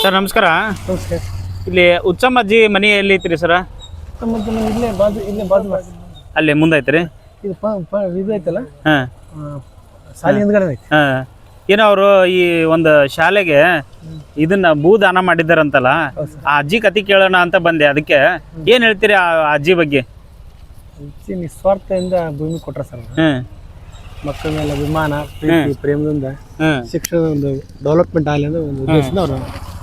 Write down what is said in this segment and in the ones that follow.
Sir ನಮಸ್ಕಾರ. ನಮಸ್ಕಾರ ಇಲ್ಲಿ ಉಚ್ಚಮ್ಮ ಅಜ್ಜಿ ಮನೆ ಎಲ್ಲಿ ಐತ್ರಿ ಸರ ಜನ ಇಲ್ಲೇ ಬಾಜು ಇಲ್ಲೇ ಬಾಜು ಅಲ್ಲಿ ಮುಂದೈತ್ರಿ ಇದು ಪ ಪ ಇದು ಐತಲ್ಲ? ಹಾಂ. ಆ, ಶಾಲೆ ಹಿಂದ್ಗಡೆ ಐತಿ. ಹಾಂ. ಏನೋ ಅವರು ಈ ಒಂದು ಶಾಲೆಗೆ ಇದನ್ನ ಭೂ ದಾನ ಮಾಡಿದ್ದಾರಂತಲ್ಲ ಆ ಅಜ್ಜಿ ಕತಿ ಕೇಳೋಣ ಅಂತ ಬಂದೆ ಅದಕ್ಕೆ. ಏನು ಹೇಳ್ತೀರಿ ಆ ಅಜ್ಜಿ ಬಗ್ಗೆ? ಹೆಚ್ಚು ನಿಸ್ವಾರ್ಥದಿಂದ ಭೂಮಿ ಕೊಟ್ರ ಸರ್ ಅವ್ರು. ಹ್ಮ್ ಮಕ್ಕಳ ಮೇಲೆ ವಿಮಾನ ಪ್ರೀತಿ ಪ್ರೇಮದಿಂದ ಹ್ಮ್ ಶಿಕ್ಷಣ ಒಂದು ಡೆವಲಪ್ಮೆಂಟ್ ಆಗಲಿ ಅನ್ನೋ ಒಂದು ಉದ್ದೇಶದಿಂದ ಅವರು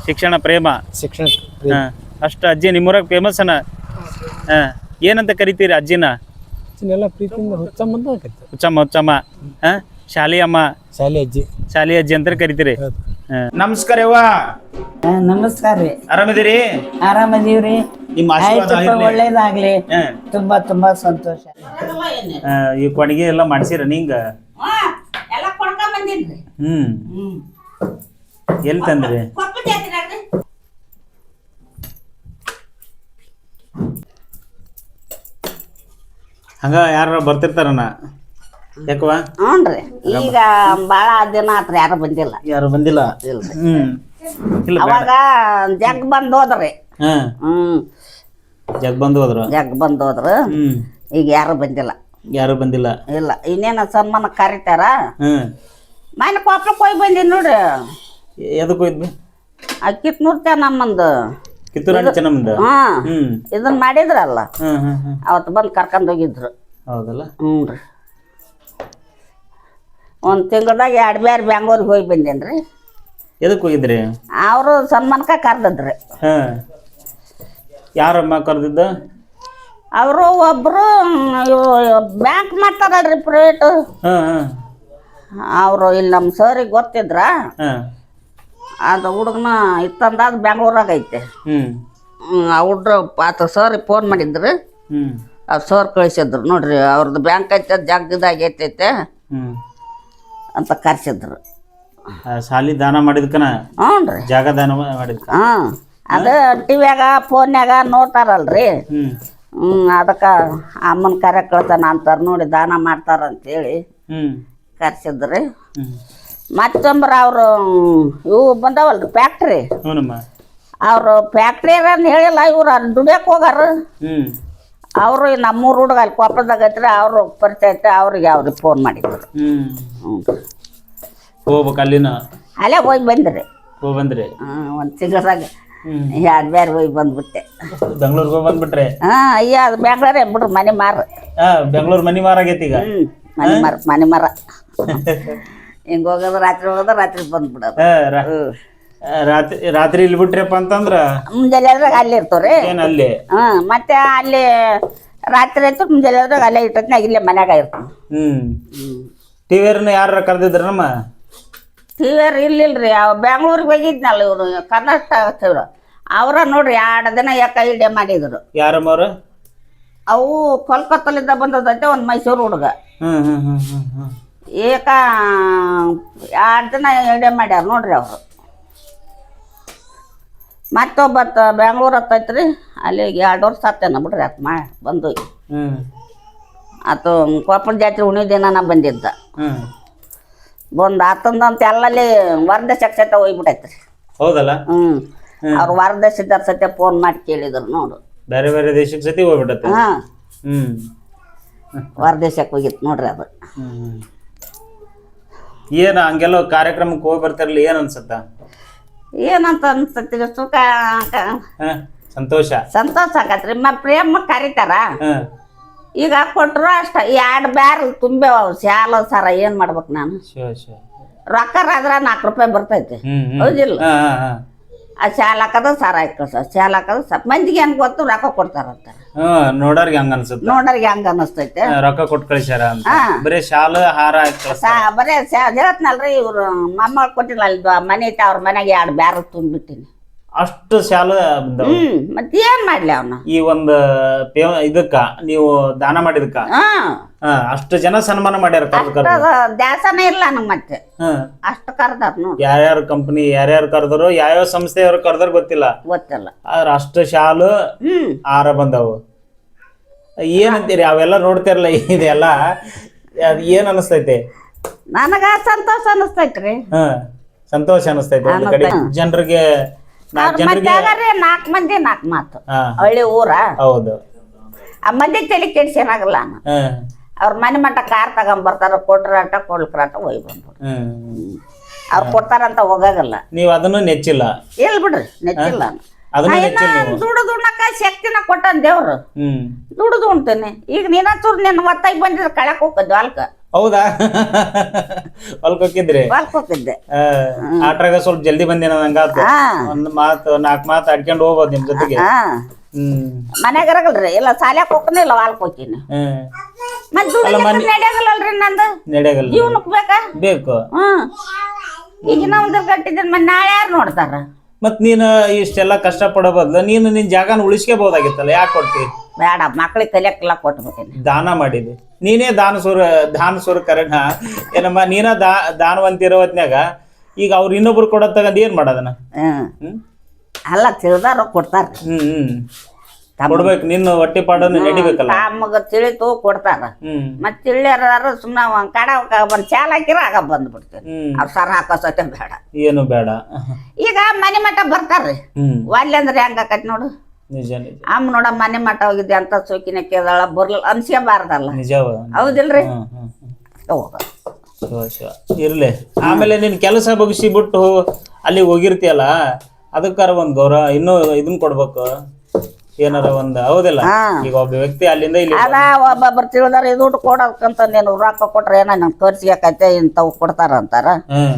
ಶಿಕ್ಷಣ ಪ್ರೇಮ ಶಿಕ್ಷಣ ಪ್ರೇಮ. ಅಷ್ಟು ಅಜ್ಜಿ ನಿಮ್ಮೂರಾಗ ಫೇಮಸ್ ಅನ್ನ ಹಾ. ಏನಂತ ಕರಿತೀರಿ ಅಜ್ಜಿನ ಪ್ರೀತಿಯಿಂದ ಹುಚ್ಚಮ್ಮ ಅಂತ ಕರಿತಾರೆ ಹುಚ್ಚಮ್ಮ ಹುಚ್ಚಮ್ಮ ಹಾ? ಶಾಲಿ ಅಮ್ಮ ಶಾಲೆ ಅಜ್ಜಿ ಶಾಲಿ ಅಜ್ಜಿ ಅಂತ ಕರಿತೀರಿ ಹೌದು. ಹಾಂ. ನಮಸ್ಕಾರ ಯವ್ವ ಆ, ನಮಸ್ಕಾರ ರೀ ಆರಾಮಿದ್ದೀರಿ ಆರಾಮದೀವ್ರಿ ನಿಮ್ಮ ಆಶೀರ್ವಾದ ಆಯ್ತಪ್ಪ ಇರ್ಲಿ. ಒಳ್ಳೇದಾಗ್ಲಿ ಹಾಂ. ತುಂಬಾ ತುಂಬಾ ಸಂತೋಷ ಆ, ಈ ಕೊಡುಗೆ ಎಲ್ಲ ಮಾಡ್ಸಿರ ನಿಂಗ ಎಲ್ಲ ಕೊಡ್ಕೊಂಡ್ ಬಂದಿನ್ರಿ ಹ್ಮ್ ಹ್ಮ್ ಎಲ್ಲಿ ತಂದ್ರಿ. ಹಂಗ ಯಾರ ಬರ್ತಿರ್ತಾರನ? ಯಾಕವ ರೀ ಈಗ ಭಾಳ ದಿನ ಆತ್ರಿ ಯಾರು ಬಂದಿಲ್ಲ. ಯಾರು ಬಂದಿಲ್ಲ? ಇಲ್ರಿ ಹ್ಮ್. ಇಲ್ಲ. ಅವಾಗ ಜಗ್ ಬಂದು ಹೋದ್ರಿ. ಹಾ. ಹ್ಮ್. ಜಗ್ ಬಂದು ಹೋದ್ರು? ಜಗ್ ಬಂದು ಹೋದ್ರು. ಹ್ಮ್. ಈಗ ಯಾರು ಬಂದಿಲ್ಲ. ಯಾರು ಬಂದಿಲ್ಲ? ಇಲ್ಲ. ಇನ್ನೇನ ಸನ್ಮಾನ ಕರೀತಾರ? ಹ್ಮ್ ಮನೆ ಕೊಪ್ಪಳಕ್ಕೆ ಹೋಗಿ ಬಂದೀನಿ ನೋಡ್ರಿ. ಎದಕ್ಕೆ ಹೋಯ್ತು ಅಕ್ಕಿತ್ ನೂರ್ತ ನಮ್ಮಂದು. ಕಿತ್ತೂರಾಣಿ ಚೆನ್ನಮ್ಮಂದ ಹಾ. ಹ್ಮ್. ಇದನ್ನ ಮಾಡಿದ್ರಲ್ಲ? ಹ್ಮ್ ಹ್ಮ್ ಹ್ಮ್. ಅವತ್ತು ಬಂದು ಕರ್ಕೊಂಡು ಹೋಗಿದ್ರು. ಹೌದಲ್ಲ? ಹ್ಞೂ ರೀ. ಒಂದು ತಿಂಗಳದಾಗ ಎರಡು ಬೇರೆ ಬ್ಯಾಂಗ್ಳೂರಿಗೆ ಹೋಗಿ ಬಂದೇನಿ ರೀ ಹೋಗಿದ್ರಿ? ಅವರು ಸನ್ಮಾನಕ ಕರ್ದದ್ರಿ. ಹಾ. ಯಾರಮ್ಮ ಕರೆದಿದ್ದ? ಅವರು ಒಬ್ಬರು ಬ್ಯಾಂಕ್ ಮಾಡ್ತಾರಲ್ರಿ ಪ್ರೈವೇಟು ಹಾ ಹಾ. ಅವರು ಇಲ್ಲಿ ನಮ್ಮ ಸರಿಗೆ ಗೊತ್ತಿದ್ರ? ಹಾ. ಅದು ಹುಡುಗನ ಇತ್ತಂದಾದ ಬ್ಯಾಂಗ್ಳೂರಾಗ ಐತೆ. ಆ ಹುಡ್ರ ಆತ ಸರ್ ಫೋನ್ ಮಾಡಿದ್ರು. ಹ್ಮ್. ಆ ಸರ್ ಕಳಿಸಿದ್ರು. ನೋಡ್ರಿ ಅವ್ರದ್ದು ಬ್ಯಾಂಕ್ ಐತೆ ಜಗ್ಗದಾಗ ಐತೈತೆ ಹ್ಮ್. ಅಂತ ಕರ್ಸಿದ್ರು. ಸಾಲಿ ಶಾಲಿ ದಾನ ಮಾಡಿದ್ಕನ? ಹ್ಞೂ ರೀ. ಜಾಗ ದಾನ ಮಾಡಿದ್ಕ? ಹಾಂ ಅದು ಟಿವಿಯಾಗ ಫೋನ್ಯಾಗ ನೋಡ್ತಾರಲ್ರಿ. ಹ್ಮ್. ಹ್ಞೂ ಅದಕ್ಕೆ ಅಮ್ಮನ ಕರೆ ಕಳ್ತಾನ ಅಂತಾರೆ ನೋಡಿ ದಾನ ಮಾಡ್ತಾರಂತೇಳಿ ಹ್ಞೂ ಹ್ಮ್. ಕರ್ಸಿದ್ರಿ. ಹ್ಮ್. ಮತ್ತೊಂಬ್ರು ಅವರು ಇವು ಬಂದಾವಲ್ರಿ ಫ್ಯಾಕ್ಟ್ರಿ ಹ್ಞೂನಮ್ಮ. ಅವರು ಫ್ಯಾಕ್ಟ್ರಿ ಹೇಳಿಲ್ಲ ಇವ್ರು ಅಲ್ಲಿ ದುಡಿಯಕ್ಕೆ ಹೋಗಾರ. ಅವರು ನಮ್ಮೂರು ಹುಡುಗ ಅಲ್ಲಿ ಕೊಪ್ಪದಾಗ ಐತ್ರಿ ಅವರು ಪರಿಚಯ ಐತೆ ಅವ್ರಿಗೆ ಅವ್ರಿಗೆ ಫೋನ್ ಮಾಡಿದ್ರು. ಹ್ಞೂ. ಹೋಗ್ಬೇಕು ಅಲ್ಲಿನ? ಅಲ್ಲೇ ಹೋಗಿ ಬಂದ್ರಿ. ಹೋಗಿ ಬಂದ್ರಿ? ಒಂದು ತಿಂಗಳದಾಗ ಹ್ಮ್. ಎರಡು ಬೇರೆ ಹೋಗಿ ಬಂದ್ಬಿಟ್ಟೆ. ಬೆಂಗ್ಳೂರ್ಗೆ ಹೋಗಿ ಬಂದ್ಬಿಟ್ರೆ? ಹಾಂ ಅಯ್ಯೋ ಅದು ಬ್ಯಾಂಗ್ಳೂರೇ ಬಿಡ್ರಿ ಮನೆ ಮಾರು. ಹಾಂ ಬೆಂಗ್ಳೂರು ಮನಿ ಮಾರಾಗೈತಿ ಈಗ. ಹ್ಮ್ ಮನೆ ಮಾರ ಮನೆ ಮರ. ಹಿಂಗ ಹೋಗೋದು? ರಾತ್ರಿ ಹೋಗೋದು ರಾತ್ರಿ ಬಂದ್ಬಿಡೋದು. ಹಾ, ರಾ- ರಾತ್ರಿ ರಾತ್ರಿ ಇಲ್ಲಿ ಬಿಟ್ರಪ್ಪ ಅಂತಂದ್ರ? ಮುಂಜಾನೆ ಆದ್ರೆ ಅಲ್ಲಿ ಇರ್ತವ್ರಿ. ಏನ್ ಅಲ್ಲಿ? ಹಾ ಮತ್ತೆ ಅಲ್ಲಿ ರಾತ್ರಿ ಆಯ್ತು ಮುಂಜಾನೆ ಆದ್ರೆ ಅಲ್ಲೇ ಇಟ್ಟತ್ನಾಗ ಇಲ್ಲೇ ಮನ್ಯಾಗ ಇರ್ತಾನೆ. ಹ್ಮ್. ಹ್ಮ್. ಟಿವಿಯರ್ನ ಯಾರ ಕರೆದಿದ್ರ ನಮ್ಮ? ಟಿವಿಯರ್ ಇಲ್ಲಿಲ್ರಿ ಅವ್ ಬೆಂಗ್ಳೂರಿಗೆ ಹೋಗಿದ್ನಲ್ಲ ಇವರು ಕರ್ನಾಟಕ ಇವ್ರು ಅವ್ರ ನೋಡ್ರಿ ಎರಡು ದಿನ ಯಾಕೆ ಐಡಿಯಾ ಮಾಡಿದ್ರು. ಯಾರಮ್ಮ ಅವ್ರು? ಅವು ಕೋಲ್ಕತ್ತಲಿಂದ ಬಂದದಂತೆ ಒಂದು ಮೈಸೂರು ಹುಡುಗ. ಹ್ಮ್ ಹ್ಮ್ ಹ್ಮ್ ಹ್ಮ್ ಹ್ಮ್. ಏಕ ಎರಡು ಜನ ಎಡೆ ಮಾಡ್ಯಾರ ನೋಡ್ರಿ ಅವರು. ಮತ್ತೊಬ್ಬತ್ತ ಬೆಂಗ್ಳೂರು ಹತ್ತೈತ್ರಿ ಅಲ್ಲಿಗೆ ಎರಡು ವರ್ಷ ಹತ್ತೇನ ಬಿಡ್ರಿ ಆತ ಮಾ ಬಂದು. ಹ್ಮ್. ಆತು ಕೊಪ್ಪಳ ಜಾತ್ರೆ ಉಣಿ ದಿನ ನಾ ಬಂದಿದ್ದ. ಹ್ಮ್. ಬಂದು ಆತಂದಂತ ಎಲ್ಲಲ್ಲಿ ಸತ್ಯ ಸಹಿತ ಹೋಗ್ಬಿಟ್ಟೈತ್ರಿ. ಹೌದಲ್ಲ? ಹ್ಞೂ ಅವ್ರು ವರದಕ್ಷಿಣೆ ಸತ್ಯ ಫೋನ್ ಮಾಡಿ ಕೇಳಿದ್ರು ನೋಡು. ಬೇರೆ ಬೇರೆ ದೇಶಕ್ಕೆ ಸತಿ ಹೋಗ್ಬಿಟ್ಟ ಹಾಂ. ಹ್ಮ್. ವರದೇಶಕ್ಕೆ ಹೋಗಿತ್ತು ನೋಡ್ರಿ ಅದು. ಹ್ಮ್. ಏನ ಹಂಗೆಲ್ಲ ಕಾರ್ಯಕ್ರಮಕ್ಕೆ ಹೋಗಿ ಬರ್ತಾರಲ್ಲ ಏನ್ ಅನ್ಸತ್ತ? ಏನಂತ ಅನ್ಸತ್ತಿ ಸುಖ ಹ ಸಂತೋಷ. ಸಂತೋಷ ಆಗತ್ರಿ ಮ ಪ್ರೇಮ ಕರೀತಾರ. ಈಗ ಕೊಟ್ರು ಅಷ್ಟ ಎರಡು ಬ್ಯಾರಲ್ ತುಂಬ್ಯಾವ ಶಾಲ ಸ್ಯಾಲ ಸರ ಏನ್ ಮಾಡ್ಬೇಕು ನಾನು? ಶಿವ ಶಿವ ರೊಕ್ಕ ನಾಲ್ಕು ರೂಪಾಯಿ ಬರ್ತೈತಿ. ಹ್ಮ್ ಹ್ಮ್. ಹೌದಿಲ್ಲ? ಹಾ ಹಾ ಹಾ. ಆ ಶಾಲ ಹಾಕದ ಸರ ಹಾಕಸ ಶಾಲ ಹಾಕೋದು ಸ ಮಂದಿಗೆ ಹೆಂಗ್ ಗೊತ್ತು? ರೊಕ್ಕ ಕೊಡ್ತಾರಂತ. ಹ್ಮ್ ನೋಡೋರ್ಗೆ ಹಂಗ ಅನ್ಸುತ್ತ? ನೋಡೋರಿಗೆ ಹೆಂಗ್ ಅನ್ನಿಸ್ತೈತೆ ಹ, ರೊಕ್ಕ ಕೊಟ್ಟು ಕಳಿಸ್ಯಾರ ಅಂತ. ಹಾ. ಬರೀ ಶಾಲ ಹಾರ ಹಾಕಿ ಸಾ ಬರೇ ಶಾ ಹೇಳ್ತನಲ್ರಿ ಇವ್ರು. ಮೊಮ್ಮಗಳು ಕೊಟ್ಟಿಲ್ಲ ಅಲ್ಲಿ ಮನೆ ಐತೆ ಅವ್ರ ಮನೆಗೆ ಎರಡು ಬ್ಯಾರ ತುಂಬಿಟ್ಟಿನಿ. ಅಷ್ಟು ಶಾಲ ಬಂದವು. ಹ್ಮ್ ಮತ್ತೆ ಏನ್ ಮಾಡ್ಲಿ ಅವನು? ಈ ಒಂದು ಪೇ- ಇದಕ್ಕ ನೀವು ದಾನ ಮಾಡಿದಕ್ಕ? ಹಾ. ಹ, ಅಷ್ಟು ಜನ ಸನ್ಮಾನ ಮಾಡ್ಯಾರ ಕರ್ದು ಕರ್ದು. ದ್ಯಾಸನೇ ಇಲ್ಲ ನಮ್ಮ ಮತ್ತೆ. ಹ. ಅಷ್ಟು ಕರ್ದಾರ ನೋಡಿ. ಯಾರ್ಯಾರ ಕಂಪನಿ ಯಾರ್ಯಾರು ಕರೆದ್ರು ಯಾವ್ಯಾವ ಸಂಸ್ಥೆಯವ್ರು ಕರೆದ್ರು ಗೊತ್ತಿಲ್ಲ. ಗೊತ್ತಿಲ್ಲ. ಆದ್ರ ಅಷ್ಟು ಶಾಲು ಹ್ಮ್. ಹಾರ ಬಂದವು. ಏನಂತೀರಿ ಅವೆಲ್ಲ ನೋಡ್ತಿರಲ್ಲ ಇದೆಲ್ಲ? ಅದ್ ಏನ್ ಅನಿಸ್ತೈತೆ? ನನಗ ಸಂತೋಷ ಅನಿಸ್ತೈತ್ರಿ. ಹ ಸಂತೋಷ ಅನಿಸ್ತೈತೆ. ಒಂದ್ ಕಡೆ ಜನರಿಗೆ ನಾಲ್ಕು ಜನರಿಗೆ ಯಾವಾಗ್ರಿ ನಾಲ್ಕು ಮಂದಿ ನಾಲ್ಕು ಮಾತು. ಹಾ. ಹಳ್ಳಿ ಊರ. ಹೌದು. ಆ ಮಂದಿ ತಲೆ ಕೆಡ್ಸೇನಾಗಲ್ಲ ನಾನು ಹಾ. ಅವ್ರ ಮನೆ ಮಟ್ಟ ಕಾರ್ ತಗೊಂಬರ್ತಾರ ಕೊಟ್ರಾಟ ಕೊಡ್ಲಕ್ರಾಟ ಹೋಗಿ ಬಂದ್ಬಿಡು. ಹ್ಮ್. ಅವ್ರು ಕೊಡ್ತಾರಂತ ಹೋಗಾಗಲ್ಲ. ನೀವು ಅದನ್ನು ನೆಚ್ಚಿಲ್ಲ? ಎಲ್ ಬಿಡ್ರಿ ನೆಚ್ಚಿಲ್ಲ ನಾನು. ಅದನ್ನು ನಾ ನೆಚ್ಚಿಲ್ಲ ಇನ್ನ ನೀವು? ದುಡ್ದು ಉಣ್ಣಕ್ಕ ಶಕ್ತಿನ ಕೊಟ್ಟಾನ ದೇವ್ರು. ಹ್ಮ್. ದುಡ್ದು ಉಣ್ತೇನೆ ಈಗ ನೀನ ಚೂರು ನಿನ್ನ ಒತ್ತಾಗಿ ಬಂದಿದ್ರೆ ಕಳಕ್ ಹೋಗದ್ ಹೊಲ್ಕ ಹೌದಾ? ಹೊಲ್ಕ್ ಹೋಗಿದ್ರಿ ಹೊಲ್ಕ್ ಹೋಗಿದ್ದೆ ಆಟ್ರಾಗ ಸ್ವಲ್ಪ ಜಲ್ದಿ ಬಂದೇನ ನಂಗಾತು ಒಂದ್ ಮಾತು ನಾಲ್ಕು ಮಾತು ಅಡ್ಕೊಂಡು ಹೋಗ್ಬೋದು ನಿಮ್ ಜೊತೆಗೆ. ಮನ್ಯಾಗ ಇರಗಲ್ರಿ ಇಲ್ಲ ಸಾಲ್ಯಾಕ್ ಹೋಗ್ತೀನಿ ಇಲ್ಲ ಹೊಲ್ಕ್ ಹೋಗ್ತೀನಿ. ಮತ್ ದುಡ್ಡು ನಡೆಯಗಲ್ಲಲ್ರಿ ನಂದು? ನಡೆಯಗಲ್ಲ ಜೀವನಕ್ ಬೇಕಾ? ಬೇಕು. ಹ್ಮ್. ಈಗ ನಾವು ಕಟ್ಟಿದ್ರೆ ನಾಳೆ ಯಾರು ನೋಡ್ತಾರ? ಮತ್ ನೀನು ಇಷ್ಟೆಲ್ಲ ಕಷ್ಟ ಪಡೋ ಬದ್ಲು ನೀನು ನಿನ್ ಜಾಗನ ಉಳಿಸ್ಕೋಬಹುದಾಗಿತ್ತಲ್ಲ ಯಾಕೆ ಕೊಡ್ತಿ ಬೇಡ ಮಕ್ಳಿಗೆ ಕಲಿಯಕ್ಕೆಲ್ಲ ಕೊಟ್ಬಿಟ್ಟಿನಿ. ದಾನ ಮಾಡಿದಿ. ನೀನೇ ದಾನ ಸುರ ದಾನ ಸುರ ಕರೆನ ಏನಮ್ಮ ನೀನ ದಾ ದಾನವಂತಿರೋ ಹೊತ್ನ್ಯಾಗ ಈಗ ಅವ್ರು ಇನ್ನೊಬ್ರು ಕೊಡೋದ್ ತಗೊಂಡ್ ಏನ್ ಮಾಡೋದನ್ನ ಹ್ಮ್? ಅಲ್ಲ ತಿಳಿದಾರ ಕೊಡ್ತಾರ. ಹ್ಮ್ ಹ್ಮ್. ಕೊಡ್ಬೇಕು ನಿನ್ನ ಹೊಟ್ಟೆ ಪಾಡನ್ನು ನಡಿಬೇಕಲ್ಲ. ತಮ್ಮಗ ತಿಳಿತು ಕೊಡ್ತಾರ ಮತ್ ತಿಳಿಯಾರ ಸುಮ್ನ ಒಂದ್ ಕಡ ಬಂದ್ ಚಾಲ ಹಾಕಿರ ಆಗ ಬಂದ್ಬಿಡ್ತೇನೆ. ಹ್ಮ್. ಅವ್ರ ಸರ ಹಾಕೋ ಸತೆ ಬೇಡ. ಏನು ಬೇಡ. ಈಗ ಮನೆ ಮಠ ಬರ್ತಾರ್ರಿ. ಒಲ್ಲೆ ಅಂದ್ರೆ ಹೆಂಗ ಆಕೈತಿ ನೋಡು. ಅಮ್ಮ ನೋಡ ಮನೆ ಮಠ ಹೋಗಿದ್ದೆ ಅಂತ ಸೋಕಿನ ಕೇದಾಳ ಬರ್ಲ ಅನ್ಸ್ಯಬಾರ್ದಲ್ಲ. ಹೌದಿಲ್ರಿ? ಇರ್ಲಿ. ಆಮೇಲೆ ನಿನ್ ಕೆಲಸ ಬಗ್ಸಿ ಬಿಟ್ಟು ಅಲ್ಲಿ ಹೋಗಿರ್ತಿಯಲ್ಲ ಅದಕ್ಕಾರ ಒಂದ್ ಗೌರವ ಇನ್ನೂ ಇದನ್ ಕೊಡ್ಬೇಕು. ಏನಾರ ಒಂದ್ ಹೌದಿಲ್ಲ? ಹಾ. ಈಗ ಒಬ್ಬ ವ್ಯಕ್ತಿ ಅಲ್ಲಿಂದ ಇಲ್ಲಿ ಅದ ಒಬ್ಬೊಬ್ರು ತಿಳಿದಾರ ಇದು ದುಡ್ಡು ಕೊಡೋದಕ್ಕಂತ ನೀನು ರೊಕ್ಕ ಕೊಟ್ರೆ ಏನ ನನ್ ಖರ್ಚಿಗೆ ಆಕೈತೆ ಇಂಥವು ಕೊಡ್ತಾರ ಅಂತಾರ. ಹ್ಮ್.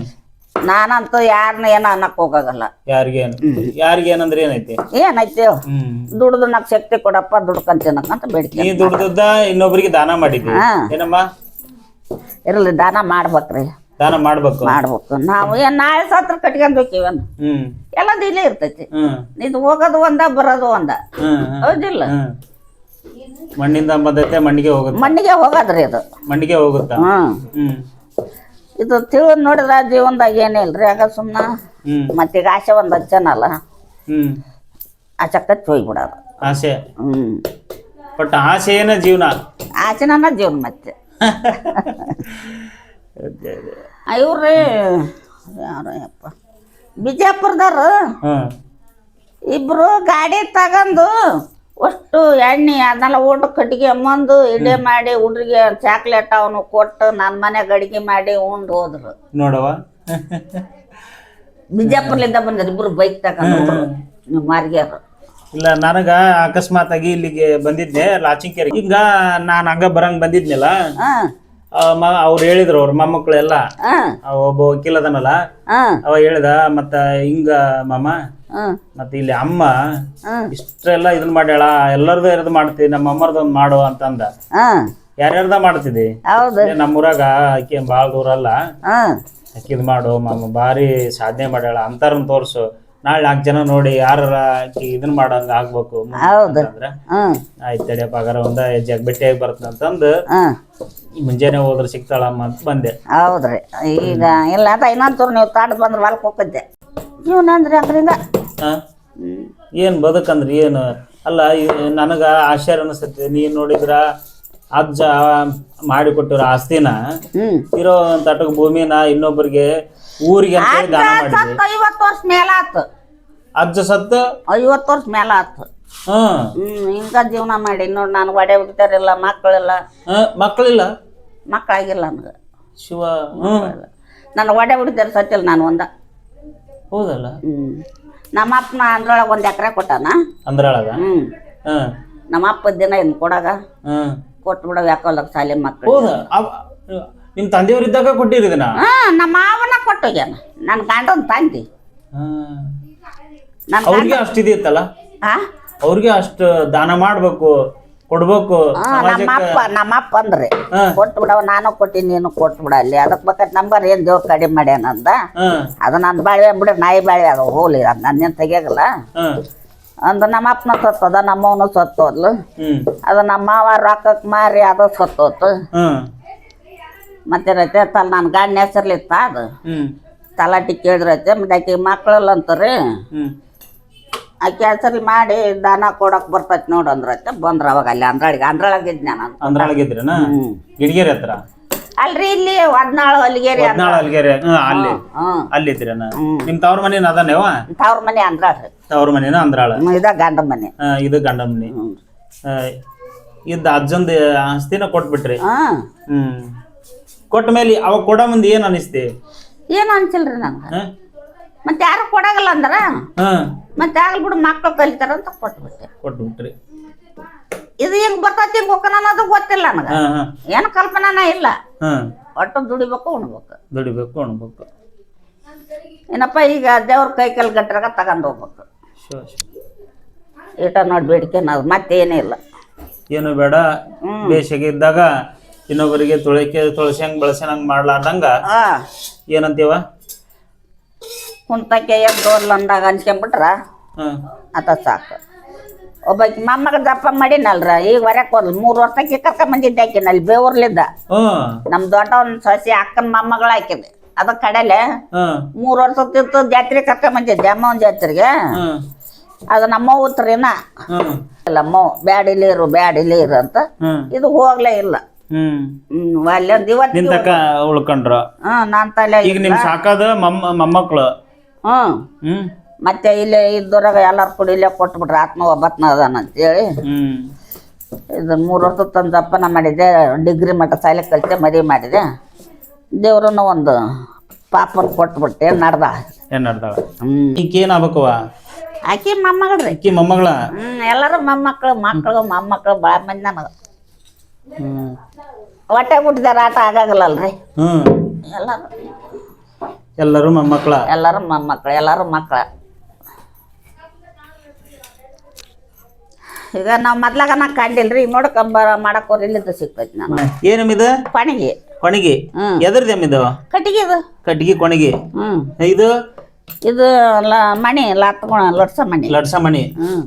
ನಾನಂತೂ ಯಾರನ್ನ ಏನ ಅನ್ನಕ್ ಹೋಗಲ್ಲ ಯಾರಿಗೇನು ಯಾರಿಗೇನಂದ್ರೆ ಏನೈತಿ? ಏನೈತಿ? ಹ್ಮ್. ದುಡ್ದು ನಾಕ್ ಶಕ್ತಿ ಕೊಡಪ್ಪ ದುಡ್ಕೊಂಡ್ ತಿನ್ನಕ್ಕಂತ ಬೇಡಿಕೆ ನೀ ದುಡ್ದದ್ದ ಇನ್ನೊಬ್ರಿಗೆ ದಾನ ಮಾಡಿದ್ವಿ ಹಾ. ಏನಮ್ಮ? ಇರಲಿ ದಾನ ಮಾಡ್ಬೇಕ್ರಿ. ದಾನ ಮಾಡ್ಬೇಕು. ಮಾಡ್ಬೇಕು. ನಾವು ಏನ್ ನಾಳೆ ಸತ್ರ ಕಟ್ಕೊಂಡ್ ಹೋಗ್ತೀವನ್ ಹ್ಮ್. ಎಲ್ಲ ಇಲ್ಲೇ ಇರ್ತೈತಿ. ಹ್ಮ್. ಇದು ಹೋಗೋದು ಒಂದ ಬರೋದು ಒಂದ. ಹ್ಮ್ ಹ್ಮ್. ಹೌದಿಲ್ಲ? ಹ್ಮ್. ಮಣ್ಣಿಂದ ಬಂದೈತೆ ಮಣ್ಣಿಗೆ ಹೋಗುತ್ತೆ? ಮಣ್ಣಿಗೆ ಹೋಗೋದ್ರಿ ಇದು ಮಣ್ಣಿಗೆ ಹೋಗುತ್ತಾ? ಹ್ಮ್. ಹ್ಮ್. ಇದು ತಿಳಿದ್ ನೋಡಿದ್ರ ಜೀವನದಾಗ ಏನಿಲ್ರಿ ಆಗ ಸುಮ್ಮನ ಹ್ಮ್. ಮತ್ತೀಗ ಆಸೆ ಒಂದ್ ಹಚ್ಚನಲ್ಲ. ಆ ಚಕ್ಕ ಕಚ್ಚಿ ಹೋಗ್ಬಿಡೋದು. ಆಸೆ. ಹ್ಮ್. ಬಟ್ ಆಸೆಯೇನ ಜೀವನ? ಆಸೆನ ಜೀವನ ಮತ್ತೆ. ಇವ್ರಿ ಯಾರು ಯಪ್ಪ. ಬಿಜಾಪುರದಾರ ಇಬ್ರು ಗಾಡಿ ತಗೊಂಡು ಅಷ್ಟು ಎಣ್ಣೆ ಅದನ್ನೆಲ್ಲ ಊಟ ಕಟ್ಟಿಗೆ ಅಮ್ಮಂದು ಇಡೆ ಮಾಡಿ ಹುಡ್ರಿಗೆ ಚಾಕ್ಲೇಟ್ ಅವನು ಕೊಟ್ಟು ನನ್ನ ಮನೆಗೆ ಅಡಿಗೆ ಮಾಡಿ ಉಂಡು ಹೋದ್ರು. ನೋಡವ ಬಿಜಾಪುರ್ಲಿಂದ ಬಂದ್ರು ಇಬ್ರು ಬೈಕ್ ತಗೊಂಡು ಮಾರ್ಗಿಯರು. ಇಲ್ಲ ನನಗ ಅಕಸ್ಮಾತ್ ಆಗಿ ಇಲ್ಲಿಗೆ ಬಂದಿದ್ದೆ ಲಾಚಿಂಕೆರೆ ಹಿಂಗ ನಾನು ಹಂಗ ಬರಂಗ್ ಬಂದಿದ್ನಲ್ಲ ಅವ್ರು ಹೇಳಿದ್ರು ಅವ್ರ ಮೊಮ್ಮಕ್ಳೆಲ್ಲ ಆ. ಒಬ್ಬ ವಕೀಲ ಅದನಲ್ಲ ಅವ ಹೇಳ್ದ ಮತ್ತ ಹಿಂಗ ಮಾಮ ಮತ್ತ ಇಲ್ಲಿ ಅಮ್ಮ ಇಷ್ಟೆಲ್ಲ ಇದನ್ ಮಾಡ್ಯಾಳ ಎಲ್ಲರದು ಇದು ಮಾಡ್ತೀವಿ ನಮ್ಮ ಅಮ್ಮರ್ದು ಒಂದ್ ಮಾಡು ಅಂತಂದ. ಯಾರ್ಯಾರ್ದ ಮಾಡ್ತಿದ್ದಿ ಹೌದು. ಏ, ನಮ್ಮೂರಾಗ ಆಕಿ ಭಾಳ ದೂರ ಅಲ್ಲ ಆಕಿ ಇದು ಮಾಡು ಮಾಮ ಭಾರಿ ಸಾಧನೆ ಮಾಡ್ಯಾಳ ಅಂತಾರನ್ ತೋರ್ಸು. ನಾಳೆ ನಾಲ್ಕು ಜನ ನೋಡಿ ಯಾರ ಇದನ್ನ ಇದನ್ ಮಾಡಂಗ ಆಗ್ಬೇಕು ಹೌದು. ಆಯ್ತು ತಡಿಯಪ್ಪ ಹಾಗಾರ ಒಂದ ಹೆಜ್ಜೆಗ್ ಭೇಟಿಯಾಗಿ ಹಾಂ. ಮುಂಜಾನೆ ಹೋದ್ರ ಸಿಗ್ತಾಳಮ್ಮ ಅಂತ ಬಂದೆ. ಹೌದ್ರಿ. ಈಗ ಇಲ್ಲ ಅದ ಇನ್ನೊಂದು ನೀವು ತಾಡ್ ಬಂದ್ರೆ ಹೊಲಕ್ಕೆ ಹೋಗಿದ್ದೆ ಜೀವನ ಅಂದ್ರೆ ಅಂದ್ರಿಂದ. ಏನ್ ಬದುಕಂದ್ರಿ ಏನು? ಅಲ್ಲ ನನಗೆ ನನಗ ಆಶ್ಚರ್ಯ ಅನಿಸ್ತೈತಿ. ನೀನ್ ನೋಡಿದ್ರ ಅಜ್ಜ ಮಾಡಿ ಕೊಟ್ಟಿರೋ ಆಸ್ತಿನ ಇರೋ ಒಂದ್ ತಟಕ್ ಭೂಮಿನ ಇನ್ನೊಬ್ಬರಿಗೆ ಊರಿಗೆ ಅಂತ ಹೇಳಿ ದಾನ ಐವತ್ತು ವರ್ಷ ಮೇಲೆ ಆತು ಅಜ್ಜ ಸತ್ತ? ಐವತ್ತು ವರ್ಷ ಮೇಲೆ ಆತು ಹ್ಮ್ ಹ್ಮ್ ಹಿಂಗ ಜೀವನ ಮಾಡಿ ನೋಡಿ ನಾನು ಒಡೆ ಬಿಡ್ತಾರಿಲ್ಲ ಮಕ್ಕಳಿಲ್ಲ. ಹ್ಮ್, ಮಕ್ಕಳಿಲ್ಲ? ಮಕ್ಕಳಾಗಿಲ್ಲ ನನಗೆ. ಶಿವ ನನ್ನ ನಾನು ಒಡೆ ಹುಡ್ತಾರೆ ಸತ್ತಿಲ್ಲ ನಾನು ಒಂದ. ಹೌದಲ್ಲ? ಹ್ಮ್. ನಮ್ಮ ಅಪ್ಪನ ಅಂದ್ರೊಳಗೆ ಒಂದು ಎಕರೆ ಕೊಟ್ಟಾನ? ಅಂದ್ರೊಳಗ? ಹ್ಮ್. ಹ್ಮ್ ನಮ್ಮ ಅಪ್ಪ ದಿನ ಇನ್ನು ಕೊಡಾಗ ಹ್ಮ್. ಕೊಟ್ಟು ಬಿಡ ಯಾಕೋಲ್ಲಕ್ಕೆ ಸಾಲಿ ಮಕ್ಕಳು ಹೌದ? ಅವ- ನಿಮ್ ತಂದೆಯವ್ರಿದ್ದಾಗ ಕೊಟ್ಟಿರಿ ಇದನ್ನ? ಹಾ ನಮ್ಮ ಮಾವನ ಕೊಟ್ಟೋಗ್ಯಾನ ನನ್ನ ಗಂಡನ ತಂದಿ. ನನ್ನ ಅವ್ರಿಗೆ ಅಷ್ಟಿದೆಯತ್ತಲ್ಲ ಹಾ ಅವ್ರಿಗೆ ಅಷ್ಟು ದಾನ ಮಾಡ್ಬೇಕು ಕೊಡ್ಬೇಕು ನಮ್ಮಪ್ಪ ನಮ್ಮಪ್ಪ ಅಂದ್ರೆ ಕೊಟ್ಟು ಬಿಡವ ನಾನು ಕೊಟ್ಟಿನಿ ನೀನು ಕೊಟ್ಟು ಬಿಡ ಅಲ್ಲಿ. ಅದಕ್ಕೆ ಬೇಕಾದ್ರೆ ನಂಬರ್ ಏನು ದೇವ್ ಕಡಿಮೆ ಮಾಡ್ಯಾನಂದ ಅದು? ನನ್ನ ಬಾಳ್ವೆ ಬಿಡ ನಾಯಿ ಬಾಳ್ವೆ ಅದು ಹೋಗ್ಲಿ ಅದು ನನ್ನೇನು ತೆಗಿಯಗಲ್ಲ. ಅಂದ್ರೆ ನಮ್ಮಪ್ಪನ ಸತ್ತದ ನಮ್ಮವನು ಸತ್ತೋದ್ಲು. ಅದು ನಮ್ಮ ಮಾವ ರೊಕ್ಕಕ್ಕೆ ಮಾರಿ ಅದು ಸತ್ತೋತು. ಹ್ಮ್ ಮತ್ತೇನೈತೆ ನಾನು ನನ್ನ ಗಂಡ ಹೆಸರ್ಲಿತ್ತ ಅದು? ಹ್ಮ್. ತಲಾಟಿ ಕೇಳಿದ್ರೈತೆ ಮತ್ತೆ ಆಕೆ ಮಕ್ಕಳಲ್ಲ ಅಂತಾರೆ ಹ್ಮ್. ಆಕೆ ಹೆಸರು ಮಾಡಿ ದಾನ ಕೊಡಕ್ ಬರ್ತೈತೆ ನೋಡು ಅಂದ್ರೈತೆ ಬಂದ್ರ ಅವಾಗ ಅಲ್ಲಿ ಅಂದ್ರಾಳಿಗೆ. ಅಂದ್ರಾಳಾಗಿದ್ದೆ ನಾನು. ಅಂದ್ರೊಳಗಿದ್ರನ ಹ್ಞೂ ಗಿಡ್ಗೇರಿ ಹತ್ರ? ಅಲ್ರಿ ಇಲ್ಲಿ ಹದ್ನಾಳು ಅಲ್ಲಿಗೇರಿ ಹದ್ನಾಳು ಅಲ್ಗೆರೆ ಹ್ಮ್ ಅಲ್ಲಿ. ಹ್ಮ್ ಅಲ್ಲಿ ಇದ್ರೇನ? ನಿಮ್ ತವ್ರ ಮನೇನ ಅದಾನೇವ ತವ್ರ ಮನೆ ಅಂದ್ರಾಳ್ರಿ ತವ್ರ ಮನೇನ ಅಂದ್ರಾಳ? ಹ್ಮ್, ಇದ ಗಂಡ ಮನೆ. ಆ, ಇದು ಗಂಡ ಮನೆ. ಹ್ಮ್. ಆ, ಇದ್ದ ಅಜ್ಜಂದ ಆಸ್ತಿನ ಕೊಟ್ಬಿಟ್ರಿ. ಹ್ಮ್ ಹ್ಮ್. ಕೊಟ್ಟ ಮೇಲೆ ಅವ ಕೊಡ ಮುಂದೆ ಏನ್ ಅನಿಸ್ತಿ ಏನು ಅನ್ಸಿಲ್ರಿ ನಂಗೆ? ಹ? ಮತ್ತೆ ಯಾರು ಕೊಡಗಲ್ಲ ಅಂದ್ರ ಹ. ಮತ್ತೆ ಆಗಲ್ ಬಿಡು ಮಕ್ಕಳು ಕಲಿತಾರ ಅಂತ ಕೊಟ್ಬಿಟ್ಟೆ. ಕೊಟ್ಬಿಟ್ರಿ. ಇದು ಹೆಂಗ್ ಬರ್ತೈತಿ ಹಿಂಗ್ ಅನ್ನೋದು ಗೊತ್ತಿಲ್ಲ ನನಗೆ. ಏನ್ ಹ. ಏನು ಕಲ್ಪನಾನ ಇಲ್ಲ. ಹ. ಒಟ್ಟು ದುಡಿಬೇಕು ಉಣ್ಬೇಕು. ದುಡಿಬೇಕು ಉಣ್ಬೇಕು. ಏನಪ್ಪ ಈಗ ದೇವ್ರ ಕೈ ಕಲ್ ಗಟ್ರಾಗ ತಗೊಂಡ್ ಹೋಗ್ಬೇಕು. ಈಟ ನೋಡಿ ಬೇಡಿಕೆ ನಾವು ಮತ್ತೇನೇ ಇಲ್ಲ ಏನು ಬೇಡ. ಬೇಸಿಗೆ ಇದ್ದಾಗ ಇನ್ನೊಬ್ಬರಿಗೆ ತುಳಿಕೆ ತುಳಸಂಗ್ ಬಳಸಂಗ್ ಮಾಡ್ಲಾರ್ದಂಗ ಆ. ಏನಂತೀವ ಕುಂತಕ್ಕೆ ಎದ್ದೋರ್ ಲಂದಾಗ ಅನ್ಸ್ಕೊಂಬಿಟ್ರ ಅದ ಸಾಕು. ಒಬ್ಬಾಕಿ ಮೊಮ್ಮಗ ದಪ್ಪ ಮಾಡಿನಲ್ರ? ಈಗ ಹೊರಕ್ ಹೋದ್ಲು. ಮೂರು ವರ್ಷಕ್ಕೆ ಕರ್ಕ ಬಂದಿದ್ದೆ ಆಕಿನಲ್ಲಿ ಬೇವೂರ್ಲಿದ್ದ ಹ್ಮ್ ನಮ್ ದೊಡ್ಡವನ್ ಸೊಸೆ ಅಕ್ಕನ ಮೊಮ್ಮಗಳ ಹಾಕಿದೆ ಅದ ಕಡೆಲೆ ಮೂರು ವರ್ಷ ತಿತ್ತ ಜಾತ್ರೆ ಕರ್ಕೊಂಡ್ ಬಂದಿದ್ದೆ ಅಮ್ಮವನ್ ಜಾತ್ರೆಗೆ. ಹ. ಅದು ನಮ್ಮ ಉತ್ತರಿನ ಹ್ಮ್ ಇಲ್ಲ ಇರು ಬ್ಯಾಡಿಲಿರು ಬ್ಯಾಡಿಲಿರು ಅಂತ. ಹ್ಮ್ ಇದು ಹೋಗ್ಲೇ ಇಲ್ಲ. ಹ್ಮ್ ಹ್ಮ್ ಅಲ್ಲೊಂದು ಇವತ್ತು ನಿಂತಕ ಉಳ್ಕೊಂಡ್ರ. ಹ್ಮ್ ನಾನ್ ತಲೆ ಈಗ ನಿಮ್ ಸಾಕದ ಮೊಮ್ಮ ಮೊಮ್ಮಕ್ಳು. ಹ್ಮ್. ಹ್ಮ್. ಮತ್ತೆ ಇಲ್ಲೇ ಇದ್ದವ್ರಾಗ ಎಲ್ಲಾರು ಕೂಡ ಇಲ್ಲೇ ಕೊಟ್ಬಿಟ್ರೆ ಆತ್ಮ ಒಬ್ಬತ್ನ ಅದಾನ ಅಂತೇಳಿ. ಹ್ಮ್. ಇದು ಮೂರು ವರ್ಷ ತಂದು ಅಪ್ಪನ ಮಾಡಿದ್ದೆ ಡಿಗ್ರಿ ಮಟ್ಟ ಸಾಲಿ ಕಲಿತೆ ಮದುವೆ ಮಾಡಿದೆ. ದೇವ್ರನ್ನ ಒಂದು ಪಾಪನ ಕೊಟ್ಬಿಟ್ಟೆ ನಡ್ದ. ಏನ್ ನಡ್ದಾಳ ಹ್ಮ್. ಈಕ ಏನಾಗ್ಬೇಕವ ಆಕಿ ಮೊಮ್ಮಗಳ್ರಿ. ಈಕಿ ಮೊಮ್ಮಗಳ? ಹ್ಮ್ ಎಲ್ಲರೂ ಮೊಮ್ಮಕ್ಕಳು ಮಕ್ಕಳು ಮೊಮ್ಮಕ್ಳು ಭಾಳ ಮಂದಿ ನನಗೆ ಹೊಟ್ಟೆ ಹುಟ್ಟಿದಾರ ಆಟ ಆಗಾಗಲ್ಲಲ್ರಿ? ಹ್ಮ್. ಎಲ್ಲರೂ. ಎಲ್ಲರೂ ಮೊಮ್ಮಕ್ಳ. ಎಲ್ಲರೂ ಮೊಮ್ಮಕ್ಳು ಎಲ್ಲರೂ ಮಕ್ಕಳ ಈಗ ನಾವು ಮೊದ್ಲಾಗ ನಾ ಕಂಡಿಲ್ರಿ ಈಗ ನೋಡ್ಕೊಂಬ ಮಾಡಕ್ ಹೋರಿ ಇಲ್ಲಿದ್ದು ಸಿಗ್ತೈತಿ ನಾನು ಏನು ಇದು ಕೊಣಗಿ ಹ್ಮ್. ಎದ್ರದ್ದು ಇದು? ಕಟ್ಟಿಗೆ ಇದು. ಕಟ್ಗಿ ಕೊಣಗಿ. ಹ್ಮ್. ಇದು? ಇದು ಲ ಮಣಿ ಲತ್ಗುಣ ಲಟ್ಸ ಮಣಿ. ಲಟ್ಸ ಮಣಿ. ಹ್ಮ್.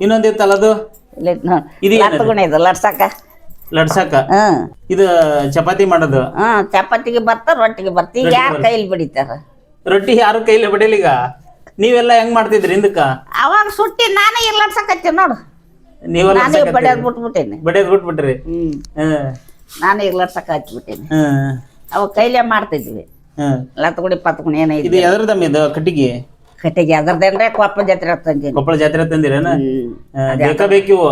ಇನ್ನೊಂದಿತ್ತಲ್ಲ ಅದು? ಇಲ್ಲಿ ಇದು ಏನದು? ಲತ್ಗುಣ ಇದು ಲಟ್ಸಕ ಲಡ್ಸಕ? ಇದು ಚಪಾತಿ ಮಾಡೋದು? ಹ್ಮ್ ಚಪಾತಿಗೆ ಬರ್ತ ರೊಟ್ಟಿಗೆ ಬರ್ತಿ ಈಗ ಯಾರ ಕೈಲಿ ಬಿಡಿತಾರ? ರೊಟ್ಟಿ ಯಾರು ಕೈಲಿ ಬಡಿಲಿಗ ನೀವೆಲ್ಲ ಹೆಂಗ್ ಮಾಡ್ತಿದ್ರಿ ಹಿಂದಕ್ಕ? ಅವಾಗ ಸುಟ್ಟಿ ನಾನೇ ಇಲ್ಲಿ ಲಟ್ಸಕತ್ತೀನಿ ನೋಡು. ನೀವೆಲ್ಲ ನಾನೇ ಬಡಿಯೋದು ಬಿಟ್ಬಿಟ್ಟೇನೆ. ಬಡಿಯೋದ್ ಬಿಟ್ಬಿಟ್ರಿ? ನಾನು ಈಗ ಲಟ್ಸಕ ಹಚ್ಬಿಟ್ಟೇನೆ ಅವಾಗ ಕೈಲೇ ಮಾಡ್ತಿದ್ವಿ. ಲತ್ಗುಡಿ ಪತ್ಗುಣಿ ಇದು ಏನೈತಿ ಎದ್ರದಮ್ಮ ಇದು? ಕಟ್ಟಿಗೆ? ಕಟ್ಟಿಗೆ ಅದ್ರದ್ದೇನ್ರೆ ಕೊಪ್ಪಳ ಜಾತ್ರೆ ತಂದೀನಿ ಕೊಪ್ಪಳ ಜಾತ್ರೆ ತಂದಿರೇನ ಬೇಕಾ ಬೇಕಿವು?